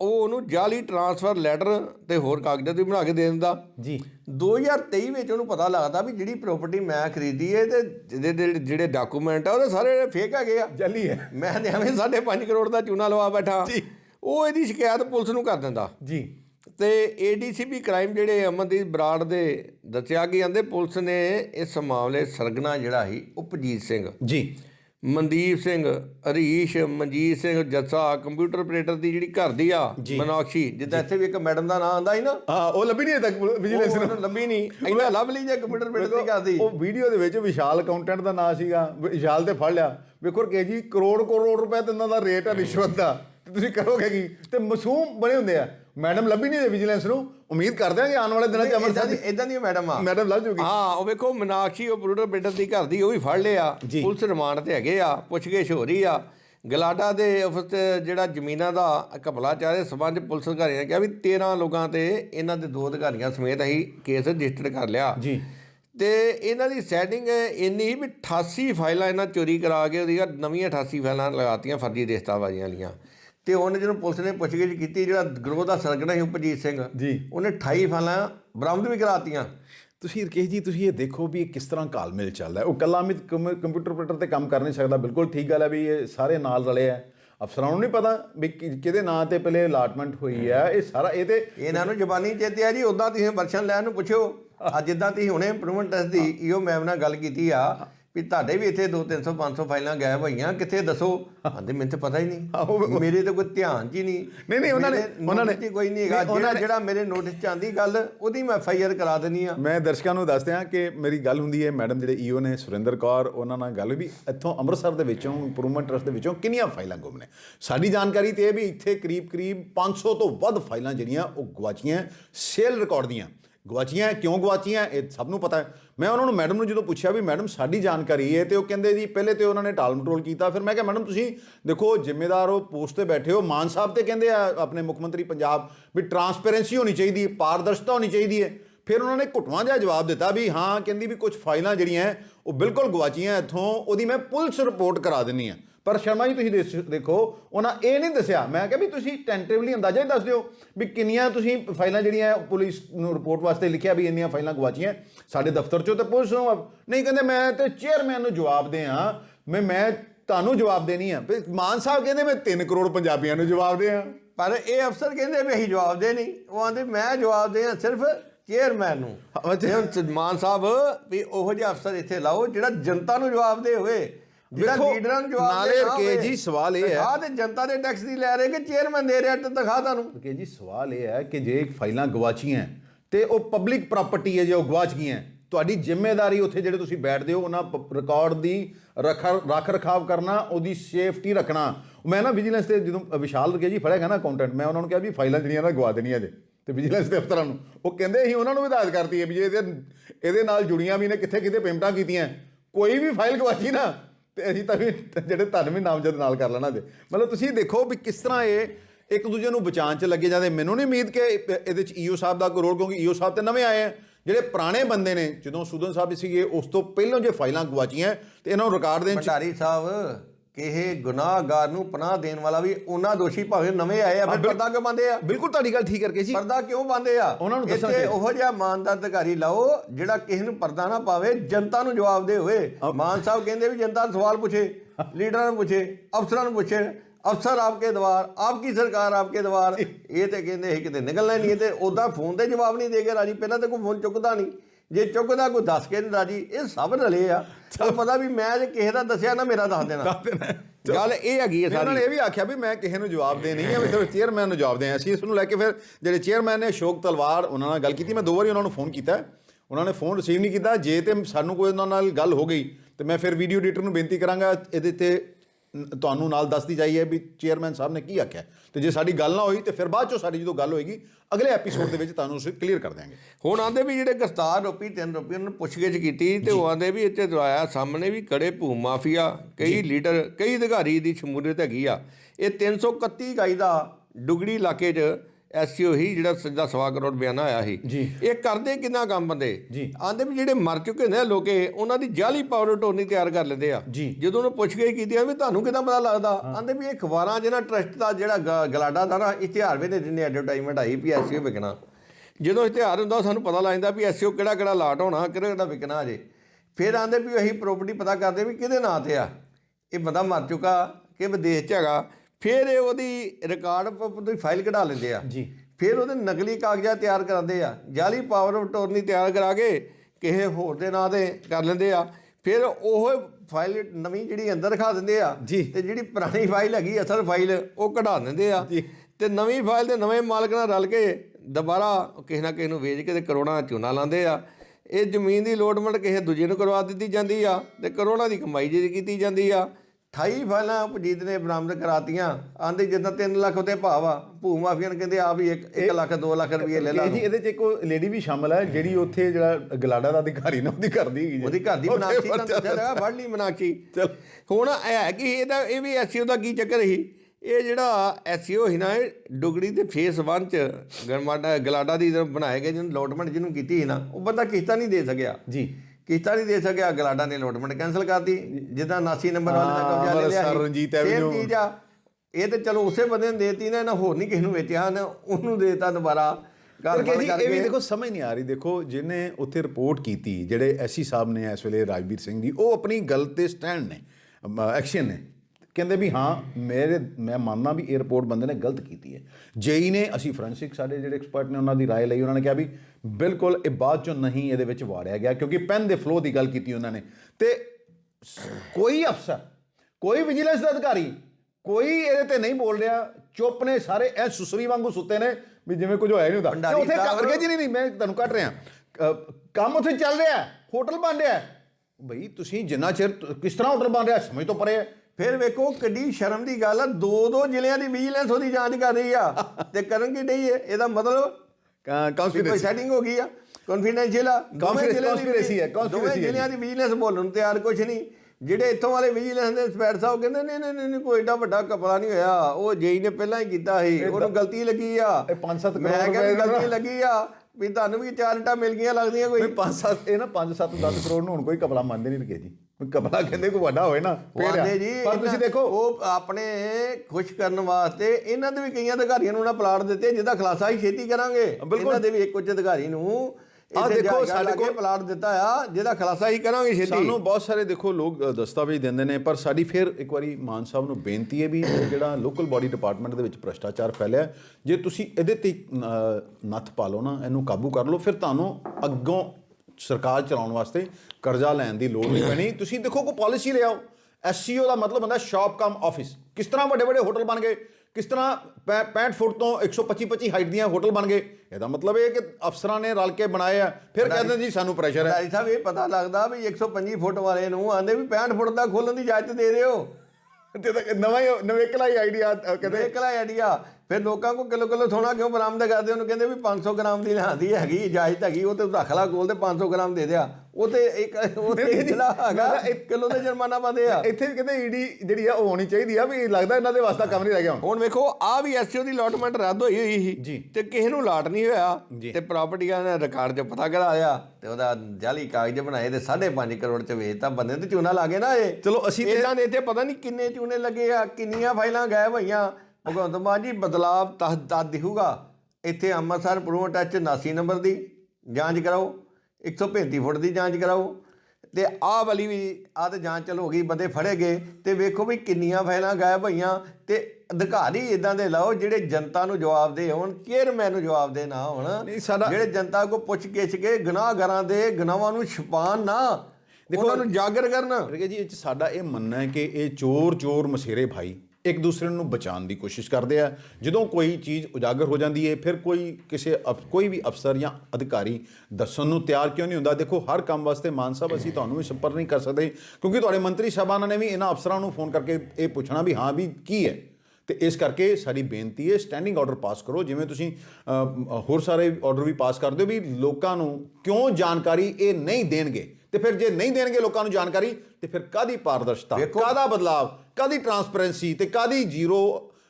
ਉਹ ਉਹਨੂੰ ਜਾਲੀ ਟਰਾਂਸਫਰ ਲੈਟਰ ਤੇ ਹੋਰ ਕਾਗਜ਼ਾਂ ਵੀ ਬਣਾ ਕੇ ਦੇ ਦਿੰਦਾ। ਜੀ। 2023 ਵਿੱਚ ਉਹਨੂੰ ਪਤਾ ਲੱਗਦਾ ਵੀ ਜਿਹੜੀ ਪ੍ਰਾਪਰਟੀ ਮੈਂ ਖਰੀਦੀ ਹੈ ਤੇ ਜਿਹੜੇ- ਜਿਹੜੇ ਡਾਕੂਮੈਂਟ ਆ ਉਹਦੇ ਸਾਰੇ ਫੇਕ ਹੈਗੇ ਆ। ਜੱਲੀ ਹੈ। ਮੈਂ ਤੇ ਐਵੇਂ 5.5 ਕਰੋੜ ਦਾ ਚੂਨਾ ਲਵਾ ਬੈਠਾ। ਜੀ। ਉਹ ਇਹਦੀ ਸ਼ਿਕਾਇਤ ਪੁਲਿਸ ਨੂੰ ਕਰ ਦਿੰਦਾ। ਜੀ। ਤੇ ਏਡੀਸੀਪੀ ਕ੍ਰਾਈਮ ਜਿਹੜੇ ਅਮਨਦੀਪ ਬਰਾੜ ਦੇ ਦੱਸਿਆ ਕਿ ਜਾਂਦੇ ਪੁਲਿਸ ਨੇ ਇਸ ਮਾਮਲੇ ਸਰਗਨਾ ਜਿਹੜਾ ਸੀ ਉਪਜੀਤ ਸਿੰਘ। ਜੀ। ਮਨਦੀਪ ਸਿੰਘ ਹਰੀਸ਼ ਮਨਜੀਤ ਸਿੰਘ ਜੱਸਾ ਕੰਪਿਊਟਰ ਆਪਰੇਟਰ ਦੀ ਜਿਹੜੀ ਘਰ ਦੀ ਆ ਮਨਾਕਸ਼ੀ ਜਿੱਦਾਂ ਇੱਥੇ ਵੀ ਇੱਕ ਮੈਡਮ ਦਾ ਨਾਮ ਆਂਦਾ ਸੀ ਨਾ। ਹਾਂ ਉਹ ਲੱਭੀ ਨਹੀਂ ਤੱਕ ਵਿਜੀਲੈਂਸ ਮੈਨੂੰ ਲੱਭੀ ਨਹੀਂ। ਇੰਨਾ ਲੱਭ ਲਈ ਜੇ ਕੰਪਿਊਟਰ ਆਪਰੇਟਰ ਦੀ ਘਰ ਦੀ। ਉਹ ਵੀਡੀਓ ਦੇ ਵਿੱਚ ਵਿਸ਼ਾਲ ਅਕਾਊਂਟੈਂਟ ਦਾ ਨਾਂ ਸੀਗਾ ਵਿਸ਼ਾਲ ਤੇ ਫੜ ਲਿਆ। ਵੇਖੋ ਕਿ ਜੀ ਕਰੋੜ ਕਰੋੜ ਰੁਪਏ ਤੇ ਇਹਨਾਂ ਦਾ ਰੇਟ ਹੈ ਰਿਸ਼ਵਤ ਦਾ। ਤੁਸੀਂ ਕਰੋਗੇ ਕੀ? ਤੇ ਮਾਸੂਮ ਬਣੇ ਹੁੰਦੇ ਆ। ਮੈਡਮ ਲੱਭੀ ਨਹੀਂ ਵਿਜੀਲੈਂਸ ਨੂੰ। ਉਮੀਦ ਕਰਦੇ ਹਾਂ ਕਿ ਆਉਣ ਵਾਲੇ ਦਿਨਾਂ 'ਚ ਦੀ ਦੀ ਇਦਾਂ ਦੀ ਮੈਡਮ ਆ। ਮੈਡਮ ਲੱਭ ਜੂਗੀ। ਹਾਂ ਉਹ ਵੇਖੋ ਮਨਾਕਸ਼ੀ ਉਹ ਕੰਪਿਊਟਰ ਆਪਰੇਟਰ ਦੀ ਘਰ ਦੀ ਉਹ ਵੀ ਫੜ ਲਿਆ। ਪੁਲਿਸ ਰਿਮਾਂਡ ਤੇ ਹੈਗੇ ਆ ਪੁੱਛਗਿੱਛ ਹੋ ਰਹੀ ਆ। ਗਲਾਡਾ ਦੇ ਆਫਿਸ ਤੇ ਜਿਹੜਾ ਜ਼ਮੀਨਾਂ ਦਾ ਘਪਲਾ ਚਾਰੇ ਸਬੰਧ ਪੁਲਿਸ ਅਧਿਕਾਰੀਆਂ ਨੇ ਕਿਹਾ ਵੀ 13 ਲੋਕਾਂ ਤੇ ਇਹਨਾਂ ਦੇ ਦੋ ਅਧਿਕਾਰੀਆਂ ਸਮੇਤ ਅਸੀਂ ਕੇਸ ਰਜਿਸਟਰ ਕਰ ਲਿਆ। ਜੀ। ਤੇ ਇਹਨਾਂ ਦੀ ਸੈਟਿੰਗ ਇੰਨੀ ਵੀ 88 ਫਾਈਲਾਂ ਇਹਨਾਂ ਚੋਰੀ ਕਰਾ ਕੇ ਉਹਦੀਆਂ ਨਵੀਆਂ 88 ਫਾਈਲਾਂ ਲਗਾਤੀਆਂ ਫਰਜ਼ੀ ਦਸਤਾਵੇਜ਼ਾਂ ਵਾਲੀਆਂ। ਤੇ ਉਹਨੇ ਜਦੋਂ ਪੁਲਿਸ ਨੇ ਪੁੱਛਗਿੱਛ ਕੀਤੀ ਜਿਹੜਾ ਗਰੋਹ ਦਾ ਸਰਗਨਾ ਸੀ ਉਪਜੀਤ ਸਿੰਘ ਜੀ। ਉਹਨੇ 28 ਫਾਈਲਾਂ ਬਰਾਮਦ ਵੀ ਕਰਾਤੀਆਂ। ਤੁਸੀਂ ਰਕੇਸ਼ ਜੀ ਤੁਸੀਂ ਇਹ ਦੇਖੋ ਵੀ ਇਹ ਕਿਸ ਤਰ੍ਹਾਂ ਕਾਲਮੇਲ ਚੱਲਦਾ ਹੈ ਉਹ ਕੱਲਾ ਅਮਿਤ ਕੰਮ- ਕੰਪਿਊਟਰ ਆਪਰੇਟਰ ਤੇ ਕੰਮ ਕਰ ਨਹੀਂ ਸਕਦਾ। ਬਿਲਕੁਲ ਠੀਕ ਗੱਲ ਹੈ ਵੀ ਇਹ ਸਾਰੇ ਨਾਲ ਰਲੇ ਆ। ਅਫਸਰਾਂ ਨੂੰ ਨਹੀਂ ਪਤਾ ਵੀ ਕਿਹਦੇ ਨਾਂ ਤੇ ਪਹਿਲੇ ਅਲਾਟਮੈਂਟ ਹੋਈ ਹੈ ਇਹ ਸਾਰਾ ਇਹ ਤੇ ਇਹਨਾਂ ਨੂੰ ਜ਼ਬਾਨੀ ਚੇਤੇ ਆ ਜੀ ਉਦਾਂ ਤੁਸੀਂ ਵਰਸ਼ਨ ਲੈਣ ਨੂੰ ਪੁੱਛੋ। ਅੱਜ ਜਿੱਦਾਂ ਤੁਸੀਂ ਹੁਣੇ ਇੰਪਰੂਵਮੈਂਟ ਟੈਸਟ ਦੀ ਈਓ ਮੈਮ ਨਾਲ ਗੱਲ ਕੀਤੀ ਆ ਵੀ ਤੁਹਾਡੇ ਵੀ ਇੱਥੇ 2 300 500 ਫਾਈਲਾਂ ਗਾਇਬ ਹੋਈਆਂ ਕਿੱਥੇ ਦੱਸੋ? ਆਂਦੇ ਮੈਨੂੰ ਤਾਂ ਪਤਾ ਹੀ ਨਹੀਂ। ਮੇਰੇ ਤਾਂ ਕੋਈ ਧਿਆਨ ਹੀ ਨਹੀਂ। ਨਹੀਂ, ਨਹੀਂ, ਉਹਨਾਂ ਨੇ- ਉਹਨਾਂ ਨੇ- ਕੋਈ ਨਹੀਂ ਹੈਗਾ। ਜਿਹੜਾ ਜਿਹੜਾ ਮੇਰੇ ਨੋਟਿਸ 'ਚ ਆਂਦੀ ਗੱਲ ਉਹਦੀ ਮੈਂ ਐਫਆਈਆਰ ਕਰਾ ਦੇਣੀ ਆ ਮੈਂ ਦਰਸ਼ਕਾਂ ਨੂੰ ਦੱਸਦਿਆਂ ਕਿ ਮੇਰੀ ਗੱਲ ਹੁੰਦੀ ਹੈ ਮੈਡਮ ਜਿਹੜੇ ਈਓ ਨੇ ਸੁਰਿੰਦਰ ਕੌਰ ਉਹਨਾਂ ਨਾਲ ਗੱਲ ਵੀ ਇੱਥੋਂ ਅੰਮ੍ਰਿਤਸਰ ਦੇ ਵਿੱਚੋਂ ਇੰਪਰੂਵਮੈਂਟ ਟਰਸਟ ਦੇ ਵਿੱਚੋਂ ਕਿੰਨੀਆਂ ਫਾਈਲਾਂ ਗੁੰਮ ਨੇ। ਸਾਡੀ ਜਾਣਕਾਰੀ ਤੇ ਇਹ ਵੀ ਇੱਥੇ ਕਰੀਬ ਕਰੀਬ 500 ਤੋਂ ਵੱਧ ਫਾਈਲਾਂ ਜਿਹੜੀਆਂ ਉਹ ਗਵਾਚੀਆਂ ਸੇਲ ਰਿਕਾਰਡ ਦੀਆਂ। ਗਵਾਚੀਆਂ ਕਿਉਂ ਗਵਾਚੀਆਂ ਇਹ ਸਭ ਨੂੰ ਪਤਾ ਹੈ। ਮੈਂ ਉਹਨਾਂ ਨੂੰ ਮੈਡਮ ਨੂੰ ਜਦੋਂ ਪੁੱਛਿਆ ਵੀ ਮੈਡਮ ਸਾਡੀ ਜਾਣਕਾਰੀ ਹੈ ਤੇ ਉਹ ਕਹਿੰਦੇ ਜੀ ਪਹਿਲੇ ਤੇ ਉਹਨਾਂ ਨੇ ਟਾਲ ਮਟੋਲ ਕੀਤਾ ਫਿਰ ਮੈਂ ਕਿਹਾ ਮੈਡਮ ਤੁਸੀਂ ਦੇਖੋ ਜ਼ਿੰਮੇਦਾਰ ਹੋ ਪੋਸਟ ਤੇ ਬੈਠੇ ਹੋ ਮਾਨ ਸਾਹਿਬ ਤੇ ਕਹਿੰਦੇ ਆ ਆਪਣੇ ਮੁੱਖ ਮੰਤਰੀ ਪੰਜਾਬ ਵੀ ਟਰਾਂਸਪੇਰੈਂਸੀ ਹੋਣੀ ਚਾਹੀਦੀ ਹੈ ਪਾਰਦਰਸ਼ਤਾ ਹੋਣੀ ਚਾਹੀਦੀ ਹੈ। ਫਿਰ ਉਹਨਾਂ ਨੇ ਘੁੱਟਵਾਂ ਜਿਹਾ ਜਵਾਬ ਦਿੱਤਾ ਵੀ ਹਾਂ ਕਹਿੰਦੀ ਵੀ ਕੁਝ ਫਾਈਲਾਂ ਜਿਹੜੀਆਂ ਹੈ, ਉਹ ਬਿਲਕੁਲ ਗਵਾਚੀਆਂ ਇੱਥੋਂ ਉਹਦੀ ਮੈਂ ਪੁਲਿਸ ਰਿਪੋਰਟ ਕਰਾ ਦਿੰਨੀ ਆ ਪਰ ਸ਼ਰਮਾ ਜੀ ਤੁਸੀਂ ਦੇਸ- ਦੇਖੋ ਉਹਨਾਂ ਇਹ ਨਹੀਂ ਦੱਸਿਆ। ਮੈਂ ਕਿਹਾ ਵੀ ਤੁਸੀਂ ਟੈਂਟੇਟਿਵਲੀ ਅੰਦਾਜ਼ਾ ਹੀ ਦੱਸ ਦਿਓ ਵੀ ਕਿੰਨੀਆਂ ਤੁਸੀਂ ਫਾਈਲਾਂ ਜਿਹੜੀਆਂ ਪੁਲਿਸ ਨੂੰ ਰਿਪੋਰਟ ਵਾਸਤੇ ਲਿਖਿਆ ਵੀ ਇੰਨੀਆਂ ਫਾਈਲਾਂ ਗਵਾਚੀਆਂ। ਸਾਡੇ ਦਫ਼ਤਰ ਚੋਂ ਤੇ ਪੁਲਿਸ ਨੂੰ ਨਹੀਂ ਕਹਿੰਦੇ ਮੈਂ ਤੇ ਚੇਅਰਮੈਨ ਨੂੰ ਜਵਾਬ ਦੇ ਆ ਮੈਂ ਮੈਂ ਤੁਹਾਨੂੰ ਜਵਾਬ ਦੇਣੀ ਆ। ਵੀ ਮਾਨ ਸਾਹਿਬ ਕਹਿੰਦੇ ਮੈਂ 3 ਕਰੋੜ ਪੰਜਾਬੀਆਂ ਨੂੰ ਜਵਾਬ ਦੇ ਆ ਪਰ ਇਹ ਅਫਸਰ ਕਹਿੰਦੇ ਵੀ ਅਸੀਂ ਜਵਾਬ ਦੇ ਨਹੀਂ। ਉਹ ਆਂਦੇ ਮੈਂ ਜਵਾਬ ਦੇ ਆ ਸਿਰਫ ਚੇਅਰਮੈਨ ਨੂੰ। ਤੇ ਹੁਣ ਮਾਨ ਸਾਹਿਬ ਵੀ ਉਹੋ ਜਿਹਾ ਅਫਸਰ ਇੱਥੇ ਲਾਓ ਜਿਹੜਾ ਜਨਤਾ ਨੂੰ ਜਵਾਬ ਦੇ ਹੋਵੇ। ਵੇਖੋ, ਲੀਡਰਾਂ ਨੂੰ ਜਵਾਬ ਨਾਲੇ ਦੇ ਨਾ ਰਕੇਸ਼ ਹੋਵੇ। ਜੀ, ਸਵਾਲ ਇਹ ਹੈ- ਤਨਖਾਹ ਤੇ ਜਨਤਾ ਦੇ ਟੈਕਸ ਦੀ ਲੈ ਰਹੇ ਕਿ ਚੇਅਰਮੈਨ ਦੇ ਰਿਹਾ ਤੇ ਦਿਖਾ ਤੁਹਾਨੂੰ ਕਿ ਜੀ ਸਵਾਲ ਇਹ ਹੈ ਕਿ ਜੇ ਫਾਈਲਾਂ ਗਵਾਚੀਆਂ ਤੇ ਉਹ ਪਬਲਿਕ ਪ੍ਰਾਪਰਟੀ ਹੈ ਜੇ ਉਹ ਗਵਾਚ ਗਈਆਂ ਤੁਹਾਡੀ ਜ਼ਿੰਮੇਵਾਰੀ ਉੱਥੇ ਜਿਹੜੇ ਤੁਸੀਂ ਬੈਠਦੇ ਹੋ ਉਹਨਾਂ ਰਿਕਾਰਡ ਦੀ ਰੱਖ ਰੱਖ ਰਖਾਵ ਕਰਨਾ ਉਹਦੀ ਸੇਫਟੀ ਰੱਖਣਾ। ਮੈਂ ਨਾ ਵਿਜੀਲੈਂਸ ਤੇ ਜਦੋਂ ਵਿਸ਼ਾਲ ਰਕੇ ਜੀ ਫੜਿਆ ਗਿਆ ਨਾ ਅਕਾਊਂਟੈਂਟ ਮੈਂ ਉਹਨਾਂ ਨੂੰ ਕਿਹਾ ਵੀ ਫਾਈਲਾਂ ਜਿਹੜੀਆਂ ਨਾ ਗਵਾ ਦੇਣੀਆਂ ਜੇ ਤੇ ਵਿਜੀਲੈਂਸ ਦੇ ਅਫਸਰਾਂ ਨੂੰ। ਉਹ ਕਹਿੰਦੇ ਅਸੀਂ ਉਹਨਾਂ ਨੂੰ ਵੀ ਹਦਾਇਤ ਕਰਤੀ ਹੈ ਵੀ ਜੇ ਇਹਦੇ ਇਹਦੇ ਨਾਲ ਜੁੜੀਆਂ ਵੀ ਨੇ ਕਿੱਥੇ ਕਿਤੇ ਪੇਮੈਂਟਾਂ ਕੀਤੀਆਂ ਕੋਈ ਵੀ ਫਾਈਲ ਗਵਾਚੀ ਨਾ ਤੇ ਅਸੀਂ ਤਾਂ ਵੀ ਜਿਹੜੇ ਤੁਹਾਨੂੰ ਵੀ ਨਾਮਜ਼ਦ ਨਾਲ ਕਰ ਲੈਣਾ ਜੇ। ਮਤਲਬ ਤੁਸੀਂ ਦੇਖੋ ਵੀ ਕਿਸ ਤਰ੍ਹਾਂ ਇਹ ਇੱਕ ਦੂਜੇ ਨੂੰ ਬਚਾਉਣ ਚ ਲੱਗੇ ਜਾਂਦੇ। ਮੈਨੂੰ ਨਹੀਂ ਉਮੀਦ ਕਿ ਇਹਦੇ ਚ ਈਓ ਸਾਹਿਬ ਦਾ ਕੋਈ ਰੋਲ ਕਿਉਂਕਿ ਈਓ ਸਾਹਿਬ ਤੇ ਨਵੇਂ ਆਏ ਆ। ਜਿਹੜੇ ਪੁਰਾਣੇ ਬੰਦੇ ਨੇ, ਜਦੋਂ ਸੁਦਨ ਸਾਹਿਬ ਸੀਗੇ, ਉਸ ਤੋਂ ਪਹਿਲਾਂ ਜੇ ਫਾਈਲਾਂ ਗਵਾਚੀਆਂ, ਤੇ ਇਹਨਾਂ ਨੂੰ ਰਿਕਾਰਡ ਦੇਣ ਚ ਭੰਡਾਰੀ ਸਾਹਿਬ ਕਿਹੇ ਗੁਨਾਹਗਾਰ ਨੂੰ ਪਨਾਹ ਦੇਣ ਵਾਲਾ ਵੀ ਉਹਨਾਂ ਦੋਸ਼ੀ ਭਾਵੇਂ ਨਵੇਂ ਆਏ ਆ ਫਿਰ ਪਰਦਾ ਕਿਉਂ ਬੰਦੇ ਆ? ਬਿਲਕੁਲ ਤੁਹਾਡੀ ਗੱਲ ਠੀਕ ਕਰਕੇ ਜੀ। ਪਰਦਾ ਕਿਉਂ ਬੰਦੇ ਆ? ਉਹਨਾਂ ਨੂੰ ਦੱਸਣਾ ਚਾਹੀਦਾ। ਉਹੋ ਜਿਹਾ ਇਮਾਨਦਾਰ ਅਧਿਕਾਰੀ ਲਾਓ ਜਿਹੜਾ ਕਿਸੇ ਨੂੰ ਪਰਦਾ ਨਾ ਪਾਵੇ ਜਨਤਾ ਨੂੰ ਜਵਾਬ ਦੇ ਹੋਏ ਮਾਨ ਸਾਹਿਬ ਕਹਿੰਦੇ ਵੀ ਜਨਤਾ ਨੂੰ ਸਵਾਲ ਪੁੱਛੇ ਲੀਡਰਾਂ ਨੂੰ ਪੁੱਛੇ ਅਫਸਰਾਂ ਨੂੰ ਪੁੱਛੇ ਅਫਸਰ ਆਪਕੇ ਦਵਾਰ ਆਪਕੀ ਸਰਕਾਰ ਆਪਕੇ ਦਵਾਰ। ਇਹ ਤੇ ਕਹਿੰਦੇ ਇਹ ਕਿਤੇ ਨਿਕਲਣਾ ਨਹੀਂ ਤੇ ਉਦਾਂ ਫੋਨ ਤੇ ਜਵਾਬ ਨਹੀਂ ਦੇ ਕੇ ਰਾਜੀ ਪਹਿਲਾਂ ਤਾਂ ਕੋਈ ਫੋਨ ਚੁੱਕਦਾ ਨਹੀਂ। ਜੇ ਚੁੱਕਦਾ ਕੋਈ ਦੱਸ ਕੇ ਨਹੀਂ ਰਾਜੀ ਇਹ ਸਭ ਰਲੇ ਆ। ਚਲ। ਪਤਾ ਵੀ ਮੈਂ ਜੇ ਕਿਸੇ ਦਾ ਦੱਸਿਆ ਨਾ ਮੇਰਾ ਦੱਸ ਦੇਣਾ। ਗੱਲ ਇਹ ਹੈਗੀ ਹੈ ਫਿਰ ਉਹਨਾਂ ਸਾਰੀ। ਨੇ ਇਹ ਵੀ ਆਖਿਆ ਵੀ ਮੈਂ ਕਿਸੇ ਨੂੰ ਜਵਾਬ ਦੇ ਨਹੀਂ ਆ ਵੀ ਸਿਰਫ ਚੇਅਰਮੈਨ ਨੂੰ ਜਵਾਬ ਦੇ ਅਸੀਂ ਇਸ ਨੂੰ ਲੈ ਕੇ ਫਿਰ ਜਿਹੜੇ ਚੇਅਰਮੈਨ ਨੇ ਅਸ਼ੋਕ ਤਲਵਾਰ ਉਹਨਾਂ ਨਾਲ ਗੱਲ ਕੀਤੀ। ਮੈਂ ਦੋ ਵਾਰੀ ਉਹਨਾਂ ਨੂੰ ਫੋਨ ਕੀਤਾ। ਉਹਨਾਂ ਨੇ ਫੋਨ ਰਿਸੀਵ ਨਹੀਂ ਕੀਤਾ। ਜੇ ਤੇ ਸਾਨੂੰ ਕੋਈ ਉਹਨਾਂ ਨਾਲ ਗੱਲ ਹੋ ਗਈ ਤੇ ਮੈਂ ਫਿਰ ਵੀਡੀਓ ਐਡੀਟਰ ਨੂੰ ਬੇਨਤੀ ਕਰਾਂਗਾ ਇਹਦੇ ਤੇ ਤੁਹਾਨੂੰ ਨਾਲ ਦੱਸਦੀ ਜਾਈਏ ਵੀ ਚੇਅਰਮੈਨ ਸਾਹਿਬ ਨੇ ਕੀ ਆਖਿਆ। ਤੇ ਜੇ ਸਾਡੀ ਗੱਲ ਨਾ ਹੋਈ ਤੇ ਫਿਰ ਬਾਅਦ ਚੋਂ ਸਾਡੀ ਜਦੋਂ ਗੱਲ ਹੋਏਗੀ ਅਗਲੇ ਐਪੀਸੋਡ ਦੇ ਵਿੱਚ ਤੁਹਾਨੂੰ ਅਸੀਂ ਕਲੀਅਰ ਕਰ ਦਿਆਂਗੇ। ਹੁਣ ਆਂਦੇ ਵੀ ਜਿਹੜੇ ਗਸਤਾਰ ਰੋਪੀ ਤਿੰਨ ਰੋਪੀ ਉਹਨਾਂ ਨੂੰ ਪੁੱਛਗਿੱਛ ਕੀਤੀ ਤੇ ਉਹ ਆਂਦੇ ਵੀ ਇੱਥੇ ਦਵਾਇਆ ਸਾਹਮਣੇ ਵੀ ਕੜੇ ਭੂ ਮਾਫੀਆ ਕਈ ਲੀਡਰ ਕਈ ਅਧਿਕਾਰੀ ਦੀ ਸ਼ਮੂਲੀਅਤ ਹੈਗੀ ਆ। ਇਹ 331 ਗਾਈ ਦਾ ਡੁਗੜੀ ਇਲਾਕੇ 'ਚ ਐਸਸੀਓ ਹੀ ਜਿਹੜਾ ਸਿੱਧਾ ਸਵਾ ਕਰੋੜ ਬਿਆਨਾ ਆਇਆ ਸੀ। ਇਹ ਕਰਦੇ ਕਿੰਨਾ ਕੰਮ ਬੰਦੇ। ਆਂਦੇ ਵੀ ਜਿਹੜੇ ਮਰ ਚੁੱਕੇ ਨੇ ਲੋਕੇ ਉਹਨਾਂ ਦੀ ਜਾਲੀ ਪਾਵਰ ਟੋਨੀ ਤਿਆਰ ਕਰ ਲੈਂਦੇ ਆ। ਜਦੋਂ ਉਹਨੂੰ ਪੁੱਛ ਕੇ ਕੀਤੀ ਵੀ ਤੁਹਾਨੂੰ ਕਿਦਾਂ ਪਤਾ ਲੱਗਦਾ? ਆਂਦੇ ਵੀ ਇਹ ਅਖਬਾਰਾਂ ਜਿਹੜਾ ਟਰਸਟ ਦਾ ਜਿਹੜਾ ਗਲਾਡਾ ਦਾ ਨਾ ਇਸ਼ਤਿਹਾਰ ਵੀ ਦੇ ਦਿੰਦੇ ਐਡਵਰਟਾਈਜ਼ਮੈਂਟ ਆਈ ਵੀ ਐਸਸੀਓ ਵਿਕਣਾ। ਜਦੋਂ ਇਸ਼ਤਿਹਾਰ ਹੁੰਦਾ ਸਾਨੂੰ ਪਤਾ ਲੱਗ ਜਾਂਦਾ ਵੀ ਐਸਸੀਓ ਕਿਹੜਾ ਕਿਹੜਾ ਲਾਟ ਹੋਣਾ ਕਿਹੜਾ ਕਿਹੜਾ ਵਿਕਣਾ ਅਜੇ ਫਿਰ ਆਂਦੇ ਵੀ ਅਸੀਂ ਪ੍ਰਾਪਰਟੀ ਪਤਾ ਕਰਦੇ ਵੀ ਕਿਹਦੇ ਨਾਂ ਤੇ ਆ। ਇਹ ਬੰਦਾ ਮਰ ਚੁੱਕਾ ਕਿ ਵਿਦੇਸ਼ 'ਚ ਹੈਗਾ। ਫਿਰ ਇਹ ਉਹਦੀ ਰਿਕਾਰਡ ਦੀ ਫਾਈਲ ਕਢਾ ਲੈਂਦੇ ਆ ਜੀ। ਫਿਰ ਉਹਦੇ ਨਕਲੀ ਕਾਗਜ਼ਾਤ ਤਿਆਰ ਕਰਾਉਂਦੇ ਆ ਜਾਲੀ ਪਾਵਰ ਆਫ ਟੋਰਨੀ ਤਿਆਰ ਕਰਾ ਕੇ ਕਿਸੇ ਹੋਰ ਦੇ ਨਾਂ ਤੇ ਕਰ ਲੈਂਦੇ ਆ ਫਿਰ ਉਹ ਫਾਈਲ ਨਵੀਂ ਜਿਹੜੀ ਅੰਦਰ ਦਿਖਾ ਦਿੰਦੇ ਆ। ਤੇ ਜਿਹੜੀ ਪੁਰਾਣੀ ਫਾਈਲ ਹੈਗੀ ਅਸਲ ਫਾਈਲ ਉਹ ਕਢਾ ਦਿੰਦੇ ਆ ਜੀ। ਤੇ ਨਵੀਂ ਫਾਈਲ ਦੇ ਨਵੇਂ ਮਾਲਕ ਨਾਲ ਰਲ ਕੇ ਦੁਬਾਰਾ ਕਿਸੇ ਨਾ ਕਿਸੇ ਨੂੰ ਵੇਚ ਕੇ ਤੇ ਕਰੋੜਾਂ ਝੋਨਾ ਲਾਉਂਦੇ ਆ ਇਹ ਜ਼ਮੀਨ ਦੀ ਲੋਟਮੈਂਟ ਕਿਸੇ ਦੂਜੇ ਨੂੰ ਕਰਵਾ ਦਿੱਤੀ ਜਾਂਦੀ ਆ ਤੇ ਕਰੋੜਾਂ ਦੀ ਕਮਾਈ ਜਿਹੜੀ ਕੀਤੀ ਜਾਂਦੀ ਆ 28 ਫਾਈਲਾਂ ਉਪਜੀਤ ਨੇ ਬਰਾਮਦ ਕਰਾਤੀਆਂ। ਆਂਦੇ ਜਿੱਦਾਂ 3 ਲੱਖ ਉਤੇ ਭਾਵ ਆ ਭੂ ਮਾਫੀਆ ਨੇ ਕਹਿੰਦੇ ਆ ਵੀ 1 ਲੱਖ 2 ਲੱਖ ਰੁਪਏ ਲੈ ਲਾ ਜੀ ਇਹਦੇ ਚ ਇੱਕ ਲੇਡੀ ਵੀ ਸ਼ਾਮਲ ਹੈ ਜਿਹੜੀ ਉੱਥੇ ਜਿਹੜਾ ਗਲਾਡਾ ਦਾ ਅਧਿਕਾਰੀ ਨੇ ਉਹਦੀ ਘਰ ਦੀ ਹੈਗੀ। ਉਹਦੀ ਘਰ ਦੀ ਮਨਾਕਸ਼ੀ ਤਾਂ ਪਰਚਾ ਦੱਸਿਆ ਜਗਾ ਫੜ ਲਈ ਮਨਾਕਸ਼ੀ। ਹੁਣ ਇਹ ਹੈ ਕਿ ਇਹਦਾ ਇਹ ਵੀ ਐਸਈਓ ਦਾ ਕੀ ਚੱਕਰ ਸੀ? ਇਹ ਜਿਹੜਾ ਐਸਈਓ ਸੀ ਨਾ ਇਹ ਡੁਗੜੀ ਦੇ ਫੇਸ 1 ਚ ਗਰਮਾਡਾ ਗਲਾਡਾ ਦੀ ਬਣਾਏ ਗਏ ਜਿਹਨੂੰ ਲੋਟਮੈਂਟ ਜਿਹਨੂੰ ਕੀਤੀ ਸੀ ਨਾ ਉਹ ਬੰਦਾ ਕਿਸ਼ਤਾਂ ਨਹੀਂ ਦੇ ਸਕਿਆ। ਜੀ। ਕਿਸ਼ਤਾਂ ਨਹੀਂ ਦੇ ਸਕਿਆ ਗਲਾਡਾ ਨੇ ਲੋਟਮੈਂਟ ਕੈਨਸਲ ਕਰਤੀ। ਜਿੱਦਾਂ 79 ਨੰਬਰ ਵਾਲੇ ਦਾ ਕਬਜ਼ਾ ਲੈ ਲਿਆ ਸਰ। ਰਣਜੀਤ Avenue। ਚੀਜ਼ ਆ। ਇਹ ਤੇ ਚਲੋ ਉਸੇ ਬੰਦੇ ਨੂੰ ਦੇਤੀ ਨਾ ਇਹਨਾਂ ਹੋਰ ਨਹੀਂ ਕਿਸੇ ਨੂੰ ਵੇਚਿਆ ਨਾ ਉਹਨੂੰ ਦੇਤਾ ਦੁਬਾਰਾ। ਕਰਕੇ ਜੀ ਇਹ ਵੀ ਦੇਖੋ ਸਮਝ ਨਹੀਂ ਆ ਰਹੀ। ਦੇਖੋ ਜਿਹਨੇ ਉੱਥੇ ਰਿਪੋਰਟ ਕੀਤੀ ਜਿਹੜੇ ਐਸੀ ਸਾਹਿਬ ਨੇ ਇਸ ਵੇਲੇ ਰਾਜਵੀਰ ਸਿੰਘ ਦੀ ਉਹ ਆਪਣੀ ਗੱਲ ਤੇ ਸਟੈਂਡ ਨੇ ਐਕਸ਼ਨ ਨੇ। ਕਹਿੰਦੇ ਵੀ ਹਾਂ ਮੇਰੇ ਮੈਂ ਮੰਨਦਾ ਵੀ ਇਹ ਰਿਪੋਰਟ ਬੰਦੇ ਨੇ ਗਲਤ ਕੀਤੀ ਹੈ ਜੇਈ ਨੇ ਅਸੀਂ ਫੋਰੈਂਸਿਕ ਸਾਡੇ ਜਿਹੜੇ ਐਕਸਪਰਟ ਨੇ ਉਹਨਾਂ ਦੀ رائے ਲਈ ਉਹਨਾਂ ਨੇ ਕਿਹਾ ਵੀ ਬਿਲਕੁਲ ਇਹ ਬਾਅਦ ਚੋਂ ਨਹੀਂ ਇਹਦੇ ਵਿੱਚ ਵਾੜਿਆ ਗਿਆ ਕਿਉਂਕਿ ਪੈਨ ਦੇ ਫਲੋ ਦੀ ਗੱਲ ਕੀਤੀ ਉਹਨਾਂ ਨੇ ਤੇ ਸ- ਕੋਈ ਅਫਸਰ ਕੋਈ ਵਿਜੀਲੈਂਸ ਦਾ ਅਧਿਕਾਰੀ ਕੋਈ ਇਹਦੇ ਤੇ ਨਹੀਂ ਬੋਲ ਰਿਹਾ ਚੁੱਪ ਨੇ ਸਾਰੇ ਐ ਸੁਸਰੀ ਵਾਂਗੂ ਸੁੱਤੇ ਨੇ ਵੀ ਜਿਵੇਂ ਕੁਝ ਹੋਇਆ ਹੀ ਨਹੀਂ ਹੁੰਦਾ ਭੰਡਾਰੀ ਉੱਥੇ ਸਾਹਿਬ- ਕਰਕੇ ਜੀ ਨਹੀਂ ਨਹੀਂ ਮੈਂ ਤੁਹਾਨੂੰ ਕੱਟ ਰਿਹਾ ਅ, ਕੰਮ ਉੱਥੇ ਚੱਲ ਰਿਹਾ ਹੈ, ਹੋਟਲ ਬਣ ਰਿਹਾ ਹੈ। ਬਈ ਤੁਸੀਂ ਜਿੰਨਾ ਚਿਰ ਕਿਸ ਤਰ੍ਹਾਂ ਹੋਟਲ ਬਣ ਰਿਹਾ ਸਮਝ ਤੋਂ ਪਰੇ ਹੈ ਫਿਰ ਵੇਖੋ ਕਿੱਡੀ ਸ਼ਰਮ ਦੀ ਗੱਲ ਆ ਦੋ ਦੋ ਜ਼ਿਲ੍ਹਿਆਂ ਦੀ ਵਿਜੀਲੈਂਸ ਉਹਦੀ ਜਾਂਚ ਕਰ ਰਹੀ ਆ। ਤੇ ਕਰਨ ਕੀ ਡਈ ਹੈ ਇਹਦਾ ਮਤਲਬ ਕੋਈ ਸੈਟਿੰਗ ਹੋ ਗਈ ਆ। ਕੌਨਫੀਡੈਂਸ਼ੀਅਲ ਆ। ਦੋਵੇਂ ਜ਼ਿਲ੍ਹਿਆਂ ਹੈ, ਦੋਵੇਂ ਜ਼ਿਲ੍ਹਿਆਂ ਦੀ ਵਿਜੀਲੈਂਸ ਬੋਲਣ ਨੂੰ ਤਿਆਰ ਕੁਛ ਨਹੀਂ। ਜਿਹੜੇ ਇੱਥੋਂ ਵਾਲੇ ਵਿਜੀਲੈਂਸ ਦੇ ਇੰਸਪੈਕਟਰ ਸਾਹਿਬ ਕਹਿੰਦੇ ਨਹੀਂ ਨਹੀਂ ਨਹੀਂ, ਕੋਈ ਏਡਾ ਵੱਡਾ ਕਪੜਾ ਨਹੀਂ ਹੋਇਆ। ਉਹ ਜੇਈ ਨੇ ਪਹਿਲਾਂ ਹੀ ਕੀਤਾ ਸੀ। ਉਹਨੂੰ ਗਲਤੀ ਲੱਗੀ ਆ। ਇਹ ਪੰਜ ਸੱਤ ਮੈਂ ਕਰੋੜ ਕਿਹਾ ਵੀ ਰੁਪਏ ਗਲਤੀ ਨਾ। ਲੱਗੀ ਆ। ਵੀ ਤੁਹਾਨੂੰ ਵੀ ਚਾਰ ਇੱਟਾਂ ਮਿਲ ਗਈਆਂ ਲੱਗਦੀਆਂ ਕੋਈ। ਕੋਈ 5 7 ਇਹ ਨਾ 5 7 10 ਕਰੋੜ ਨੂੰ ਹੁਣ ਕੋਈ ਕਪੜਾ ਮੰਨਦੇ ਨਹੀਂ ਰਕੇ ਜੀ। ਕਪਲਾ ਕਹਿੰਦੇ ਕੋਈ ਵੱਡਾ ਹੋਏ ਨਾ ਉਹ ਫਿਰ ਆ। ਆਂਦੇ ਜੀ ਪਰ ਤੁਸੀਂ ਇਹਨਾਂ- ਦੇਖੋ ਉਹ ਆਪਣੇ ਖੁਸ਼ ਕਰਨ ਵਾਸਤੇ ਇਹਨਾਂ ਦੇ ਵੀ ਕਈਆਂ ਅਧਿਕਾਰੀਆਂ ਨੂੰ ਨਾ ਪਲਾਟ ਦਿੱਤੇ ਜਿਹਦਾ ਖਲਾਸਾ ਹੀ ਛੇਤੀ ਕਰਾਂਗੇ ਬਿਲਕੁਲ। ਇਹਨਾਂ ਦੇ ਵੀ ਇੱਕ ਉੱਚ ਅਧਿਕਾਰੀ ਨੂੰ ਆਹ ਇੱਥੇ ਦੇਖੋ, ਸਾਡੇ ਲਾ ਕੇ ਕੋਲ- ਪਲਾਟ ਦਿੱਤਾ ਆ ਜਿਹਦਾ ਖਲਾਸਾ ਹੀ ਕਰਾਂਗੇ ਛੇਤੀ ਸਾਨੂੰ ਬਹੁਤ ਸਾਰੇ ਦੇਖੋ ਲੋਕ ਅ, ਦਸਤਾਵੇਜ਼ ਦਿੰਦੇ ਨੇ ਪਰ ਸਾਡੀ ਫਿਰ ਇੱਕ ਵਾਰੀ ਮਾਨ ਸਾਹਿਬ ਨੂੰ ਬੇਨਤੀ ਹੈ ਵੀ ਇਹ ਜਿਹੜਾ ਲੋਕਲ ਬਾਡੀ ਡਿਪਾਰਟਮੈਂਟ ਦੇ ਵਿੱਚ ਭ੍ਰਸ਼ਟਾਚਾਰ ਫੈਲਿਆ ਜੇ ਤੁਸੀਂ ਇਹਦੇ ਤੇ ਅ, ਨੱਥ ਪਾ ਲਓ ਨਾ ਇਹਨੂੰ ਕਾਬੂ ਕਰ ਲਓ ਫਿਰ ਤੁਹਾਨੂੰ ਅੱਗੋਂ ਸਰਕਾਰ ਚਲਾਉਣ ਵਾਸਤੇ ਕਰਜ਼ਾ ਲੈਣ ਦੀ ਲੋੜ ਨਹੀਂ ਪੈਣੀ। ਤੁਸੀਂ ਦੇਖੋ ਕੋਈ ਪਾਲਿਸੀ ਲਿਆਓ ਐਸਸੀਓ ਦਾ ਮਤਲਬ ਹੁੰਦਾ ਸ਼ਾਪ ਕਮ ਆਫਿਸ ਕਿਸ ਤਰ੍ਹਾਂ ਵੱਡੇ ਵੱਡੇ ਹੋਟਲ ਬਣ ਗਏ? ਕਿਸ ਤਰ੍ਹਾਂ ਪੈ- 65 ਫੁੱਟ ਤੋਂ 125 25 ਹਾਈਟ ਦੀਆਂ ਹੋਟਲ ਬਣ ਗਏ? ਇਹਦਾ ਮਤਲਬ ਇਹ ਕਿ ਅਫਸਰਾਂ ਨੇ ਰਲ ਕੇ ਬਣਾਏ ਆ। ਫਿਰ ਕਹਿੰਦੇ ਜੀ ਸਾਨੂੰ ਪ੍ਰੈਸ਼ਰ ਹੈ। ਭਾਈ ਸਾਹਿਬ ਇਹ ਪਤਾ ਲੱਗਦਾ ਵੀ 125 ਫੁੱਟ ਵਾਲੇ ਨੂੰ ਆਂਦੇ ਵੀ 65 ਫੁੱਟ ਦਾ ਖੋਲਣ ਦੀ ਇਜਾਜ਼ਤ ਦੇ ਦਿਓ। ਤੇ ਨਵਾਂ ਹੀ ਨਵੇਕਲਾ ਹੀ ਆਈਡੀਆ ਕਹਿੰਦੇ ਦੇਖ ਲੈ ਆਈਡੀਆ ਫਿਰ ਲੋਕਾਂ ਕੋ ਕਿਲੋ ਕਿਲੋ ਸੋਨਾ ਕਿਉਂ ਬਰਾਮਦ ਕਰਦੇ? ਉਹਨੂੰ ਕਹਿੰਦੇ ਵੀ 500 ਗ੍ਰਾਮ ਦੀ ਲਿਆਂਦੀ ਹੈਗੀ ਇਜਾਜ਼ਤ ਹੈਗੀ ਉਹ ਤੇ ਰੱਖ ਲਾ ਕੋਲ ਤੇ 500 ਗ੍ਰਾਮ ਦੇ ਦਿਆ। ਉਹ ਤੇ ਇੱਕ ਉਹ ਤੇ ਜਿਹੜਾ ਹੈਗਾ ਇੱਕ ਕਿਲੋ ਦਾ ਜੁਰਮਾਨਾ ਪਾਉਂਦੇ ਆ। ਇੱਥੇ ਵੀ ਕਹਿੰਦੇ ਈਡੀ ਜਿਹੜੀ ਆ ਉਹ ਹੋਣੀ ਚਾਹੀਦੀ ਆ ਵੀ ਲੱਗਦਾ ਇਹਨਾਂ ਦੇ ਵਾਸਤਾ ਕੰਮ ਨਹੀਂ ਰਹਿ ਗਿਆ ਹੁਣ। ਹੁਣ ਵੇਖੋ ਆ ਵੀ ਐਸਓ ਦੀ ਅਲਾਟਮੈਂਟ ਰੱਦ ਹੋਈ ਹੋਈ ਸੀ। ਤੇ ਕਿਸੇ ਨੂੰ ਲਾਟ ਨਹੀਂ ਹੋਇਆ। ਤੇ ਪ੍ਰਾਪਰਟੀਆਂ ਨੇ ਰਿਕਾਰਡ 'ਚ ਪਤਾ ਕਰਾਇਆ ਤੇ ਉਹਦਾ ਜਾਲੀ ਕਾਗਜ਼ ਬਣਾਏ ਤੇ 5.5 ਕਰੋੜ 'ਚ ਵੇਚਤਾ ਬੰਦੇ ਤੇ ਚੂਨਾ ਲਾ ਗਏ ਨਾ ਇਹ। ਚਲੋ ਅਸੀਂ ਇਦਾਂ ਦੇ ਇੱਥੇ ਪਤਾ ਨਹੀਂ ਕਿੰਨੇ ਚੂਨੇ ਲੱਗੇ ਆ ਕਿੰਨੀਆਂ ਫਾਈਲਾਂ ਗਾਇਬ ਹੋਈਆਂ। ਭਗਵੰਤ ਮਾਨ ਜੀ ਬਦਲਾਵ ਤਹ ਤਦ ਦਿਖੂਗਾ। ਇੱਥੇ ਅੰਮ੍ਰਿਤਸਰ ਪ੍ਰੋ ਟੱਚ 79 ਨੰਬਰ ਦੀ ਜਾਂਚ ਕਰਾਓ 135 ਫੁੱਟ ਦੀ ਜਾਂਚ ਕਰਾਓ। ਤੇ ਆਹ ਵਾਲੀ ਵੀ ਆਹ ਤੇ ਜਾਂਚ ਚਲ ਹੋ ਗਈ ਬੰਦੇ ਫੜੇ ਗਏ। ਤੇ ਵੇਖੋ ਵੀ ਕਿੰਨੀਆਂ ਫਾਈਲਾਂ ਗਾਇਬ ਹੋਈਆਂ। ਤੇ ਅਧਿਕਾਰੀ ਇਦਾਂ ਦੇ ਲਾਓ ਜਿਹੜੇ ਜਨਤਾ ਨੂੰ ਜਵਾਬ ਦੇ ਹੋਣ ਚੇਅਰਮੈਨ ਨੂੰ ਜਵਾਬ ਦੇ ਨਾ ਹੋਣ। ਜਿਹੜੇ ਜਨਤਾ ਕੋ ਪੁੱਛ ਗਿੱਛ ਕੇ ਗੁਨਾਹਗਾਰਾਂ ਦੇ ਗੁਨਾਹਾਂ ਨੂੰ ਛੁਪਾਉਣ ਨਾ ਉਹਨਾਂ ਨੂੰ ਜਾਗਰ ਕਰਨ। ਜੀ ਇਹ ਸਾਡਾ ਇਹ ਮੰਨਣਾ ਹੈ ਕਿ ਇਹ ਚੋਰ ਚੋਰ ਮਸੇਰੇ ਭਾਈ। ਇੱਕ ਦੂਸਰੇ ਨੂੰ ਬਚਾਉਣ ਦੀ ਕੋਸ਼ਿਸ਼ ਕਰਦੇ ਆ। ਜਦੋਂ ਕੋਈ ਚੀਜ਼ ਉਜਾਗਰ ਹੋ ਜਾਂਦੀ ਹੈ ਫਿਰ ਕੋਈ ਕਿਸੇ ਅਫ- ਕੋਈ ਵੀ ਅਫਸਰ ਜਾਂ ਅਧਿਕਾਰੀ ਦੱਸਣ ਨੂੰ ਤਿਆਰ ਕਿਉਂ ਨਹੀਂ ਹੁੰਦਾ? ਦੇਖੋ, ਹਰ ਕੰਮ ਵਾਸਤੇ ਮਾਨ ਸਾਹਿਬ, ਅਸੀਂ ਤੁਹਾਨੂੰ ਵੀ ਸੰਪਰਕ ਨਹੀਂ ਕਰ ਸਕਦੇ, ਕਿਉਂਕਿ ਤੁਹਾਡੇ ਮੰਤਰੀ ਸਾਹਿਬਾਨਾਂ ਨੇ ਵੀ ਇਹਨਾਂ ਅਫਸਰਾਂ ਨੂੰ ਫੋਨ ਕਰਕੇ ਇਹ ਪੁੱਛਣਾ ਵੀ, ਹਾਂ ਵੀ ਕੀ ਹੈ? ਤੇ ਇਸ ਕਰਕੇ ਸਾਡੀ ਬੇਨਤੀ ਹੈ ਸਟੈਂਡਿੰਗ ਆਰਡਰ ਪਾਸ ਕਰੋ। ਜਿਵੇਂ ਤੁਸੀਂ ਹੋਰ ਸਾਰੇ ਆਰਡਰ ਵੀ ਪਾਸ ਕਰ ਦਿਓ ਵੀ ਲੋਕਾਂ ਨੂੰ ਕਿਉਂ ਜਾਣਕਾਰੀ ਇਹ ਨਹੀਂ ਦੇਣਗੇ? ਤੇ ਫਿਰ ਜੇ ਨਹੀਂ ਦੇਣਗੇ ਲੋਕਾਂ ਨੂੰ ਜਾਣਕਾਰੀ ਤੇ ਫਿਰ ਕਾਦੀ ਪਾਰਦਰਸ਼ਤਾ ਕਾਦਾ ਬਦਲਾਵ ਕਾਦੀ ਟਰਾਂਸਪੇਰੈਂਸੀ ਤੇ ਕਾਦੀ ਜ਼ੀਰੋ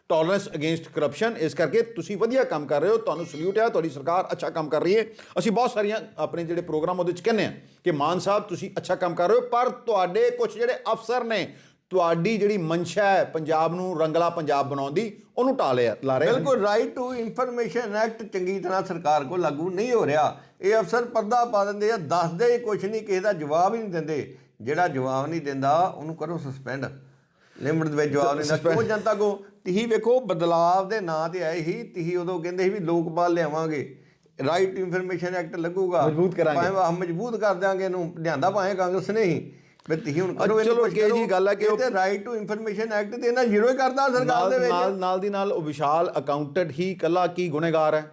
ਟੋਲਰੈਂਸ ਅਗੇਂਸਟ ਕਰਪਸ਼ਨ ਇਸ ਕਰਕੇ ਤੁਸੀਂ ਵਧੀਆ ਕੰਮ ਕਰ ਰਹੇ ਹੋ ਤੁਹਾਨੂੰ ਸਲੂਟ ਹੈ ਤੁਹਾਡੀ ਸਰਕਾਰ ਅੱਛਾ ਕੰਮ ਕਰ ਰਹੀ ਹੈ। ਅਸੀਂ ਬਹੁਤ ਸਾਰੀਆਂ ਆਪਣੇ ਜਿਹੜੇ ਪ੍ਰੋਗਰਾਮ ਉਹਦੇ ਚ ਕਹਿੰਦੇ ਆ ਕਿ ਮਾਨ ਸਾਹਿਬ ਤੁਸੀਂ ਅੱਛਾ ਕੰਮ ਕਰ ਰਹੇ ਹੋ ਪਰ ਤੁਹਾਡੇ ਕੁਝ ਜਿਹੜੇ ਅਫਸਰ ਨੇ ਤੁਹਾਡੀ ਜਿਹੜੀ ਮਨਸ਼ਾ ਹੈ ਪੰਜਾਬ ਨੂੰ ਰੰਗਲਾ ਪੰਜਾਬ ਬਣਾਉਣ ਦੀ ਉਹਨੂੰ ਟਾਲਿਆ ਲਾ ਰਹੇ। ਬਿਲਕੁਲ ਰਾਈਟ ਟੂ ਇਨਫੋਰਮੇਸ਼ਨ ਐਕਟ ਚੰਗੀ ਤਰ੍ਹਾਂ ਸਰਕਾਰ ਕੋਲ ਲਾਗੂ ਨਹੀਂ ਹੋ ਰਿਹਾ। ਇਹ ਅਫਸਰ ਪਰਦਾ ਪਾ ਦਿੰਦੇ ਆ ਦੱਸਦੇ ਹੀ ਕੁਝ ਨਹੀਂ ਕਿਸੇ ਦਾ ਜਵਾਬ ਹੀ ਨਹੀਂ ਦਿੰਦੇ। ਜਿਹੜਾ ਜਵਾਬ ਨਹੀਂ ਦਿੰਦਾ ਉਹਨੂੰ ਕਰੋ ਸਸਪੈਂਡ ਲਿਮਟ ਦੇ ਵਿੱਚ ਜਵਾਬ ਨਹੀਂ ਦਿੰਦਾ। ਕਿਉਂ ਜਨਤਾ ਕੋ? ਤਹੀ ਵੇਖੋ ਬਦਲਾਵ ਦੇ ਨਾਂ ਤੇ ਆਏ ਹੀ ਤਹੀ ਉਦੋਂ ਕਹਿੰਦੇ ਸੀ ਵੀ ਲੋਕਪਾਲ ਲਿਆਵਾਂਗੇ। ਰਾਈਟ ਇਨਫੋਰਮੇਸ਼ਨ ਐਕਟ ਲੱਗੂਗਾ। ਮਜ਼ਬੂਤ ਕਰਾਂਗੇ। ਭਾਵੇਂ ਮਜ਼ਬੂਤ ਕਰ ਦਿਆਂਗੇ ਇਹਨੂੰ। ਲਿਆਂਦਾ ਭਾਵੇਂ ਕਾਂਗਰਸ ਨੇ ਹੀ। ਫਿਰ ਤਹੀ ਹੁਣ ਕਰੋ ਚਲੋ ਅੱਗੇ ਜੀ। ਗੱਲ ਹੈ ਕਿ ਉਹ- ਰਾਈਟ ਟੂ ਇਨਫੋਰਮੇਸ਼ਨ ਐਕਟ ਤੇ ਇਹਨਾਂ ਜ਼ੀਰੋ ਹੀ ਕਰਦਾ ਸਰਕਾਰ ਦੇ ਵਿੱਚ ਨਾਲ ਨਾਲ ਦੀ ਨਾਲ ਉਹ ਵਿਸ਼ਾਲ ਅਕਾਊਂਟੈਂਟ ਹੀ ਕੱਲਾ ਕੀ ਗੁਨੇਗਾਰ ਹੈ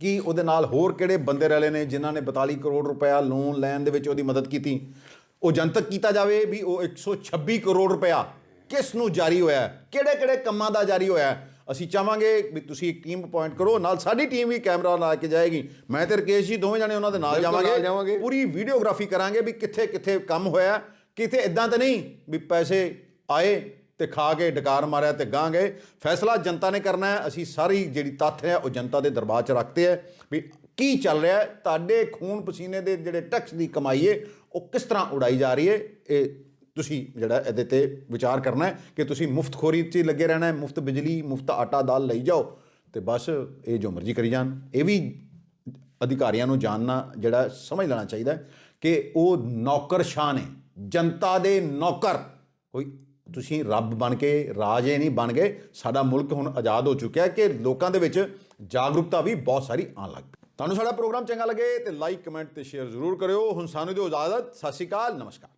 ਕੀ ਉਹਦੇ ਨਾਲ ਹੋਰ ਕਿਹੜੇ ਬੰਦੇ ਰਲੇ ਨੇ ਜਿਨ੍ਹਾਂ ਨੇ 42 ਕਰੋੜ ਰੁਪਇਆ ਲੋਨ ਲੈਣ ਦੇ ਵਿੱਚ ਉਹਦੀ ਮਦਦ ਕੀਤੀ ਉਹ ਜਨਤਕ ਕੀਤਾ ਜਾਵੇ ਵੀ ਉਹ 126 ਕਰੋੜ ਰੁਪਇਆ ਕਿਸ ਨੂੰ ਜਾਰੀ ਹੋਇਆ? ਕਿਹੜੇ ਕਿਹੜੇ ਕੰਮਾਂ ਦਾ ਜਾਰੀ ਹੋਇਆ? ਅਸੀਂ ਚਾਹਾਂਗੇ ਵੀ ਤੁਸੀਂ ਇੱਕ ਟੀਮ ਅਪਾਇੰਟ ਕਰੋ ਨਾਲ ਸਾਡੀ ਟੀਮ ਵੀ ਕੈਮਰਾ ਲਾ ਕੇ ਜਾਏਗੀ। ਮੈਂ ਤੇ ਰਕੇਸ਼ ਜੀ ਦੋਵੇਂ ਜਣੇ ਉਹਨਾਂ ਦੇ ਨਾਲ ਜਾਵਾਂਗੇ। ਪੂਰੀ ਵੀਡੀਓਗ੍ਰਾਫੀ ਕਰਾਂਗੇ ਵੀ ਕਿੱਥੇ ਕਿੱਥੇ ਕੰਮ ਹੋਇਆ ਕਿਤੇ ਇਦਾਂ ਤਾਂ ਨਹੀਂ ਵੀ ਪੈਸੇ ਆਏ ਤੇ ਖਾ ਕੇ ਡਕਾਰ ਮਾਰਿਆ ਤੇ ਗਾਂ ਗਏ। ਫੈਸਲਾ ਜਨਤਾ ਨੇ ਕਰਨਾ ਹੈ। ਅਸੀਂ ਸਾਰੀ ਜਿਹੜੀ ਤੱਥ ਹੈ ਉਹ ਜਨਤਾ ਦੇ ਦਰਬਾਰ 'ਚ ਰੱਖਦੇ ਆ ਵੀ ਕੀ ਚੱਲ ਰਿਹਾ ਹੈ। ਤੁਹਾਡੇ ਖੂਨ ਪਸੀਨੇ ਦੇ ਜਿਹੜੇ ਟੈਕਸ ਦੀ ਕਮਾਈ ਹੈ ਉਹ ਕਿਸ ਤਰ੍ਹਾਂ ਉਡਾਈ ਜਾ ਰਹੀ ਹੈ ਇਹ ਤੁਸੀਂ ਜਿਹੜਾ ਇਹਦੇ ਤੇ ਵਿਚਾਰ ਕਰਨਾ ਹੈ ਕਿ ਤੁਸੀਂ ਮੁਫਤਖੋਰੀ 'ਚ ਲੱਗੇ ਰਹਿਣਾ ਹੈ, ਮੁਫਤ ਬਿਜਲੀ, ਮੁਫਤ ਆਟਾ ਦਾਲ ਲਈ ਜਾਓ ਤੇ ਬਸ ਇਹ ਜੋ ਮਰਜ਼ੀ ਕਰੀ ਜਾਣ। ਇਹ ਵੀ ਅਧਿਕਾਰੀਆਂ ਨੂੰ ਜਾਣਨਾ ਜਿਹੜਾ ਸਮਝ ਲੈਣਾ ਚਾਹੀਦਾ ਕਿ ਉਹ ਨੌਕਰਸ਼ਾਹ ਨੇ, ਜਨਤਾ ਦੇ ਨੌਕਰ। ਕੋਈ ਤੁਸੀਂ ਰੱਬ ਬਣ ਕੇ, ਰਾਜੇ ਨਹੀਂ ਬਣ ਗਏ, ਸਾਡਾ ਮੁਲਕ ਹੁਣ ਆਜ਼ਾਦ ਹੋ ਚੁੱਕਿਆ ਕਿ ਲੋਕਾਂ ਦੇ ਵਿੱਚ ਜਾਗਰੂਕਤਾ ਵੀ ਬਹੁਤ ਸਾਰੀ ਆਉਣ ਲੱਗ ਪਈ ਤੁਹਾਨੂੰ ਸਾਡਾ ਪ੍ਰੋਗਰਾਮ ਚੰਗਾ ਲੱਗੇ ਤੇ ਲਾਈਕ ਕਮੈਂਟ ਤੇ ਸ਼ੇਅਰ ਜ਼ਰੂਰ ਕਰਿਓ। ਹੁਣ ਸਾਨੂੰ ਦਿਓ ਇਜਾਜ਼ਤ। ਸਤਿ ਸ਼੍ਰੀ ਅਕਾਲ, ਨਮਸਕਾਰ।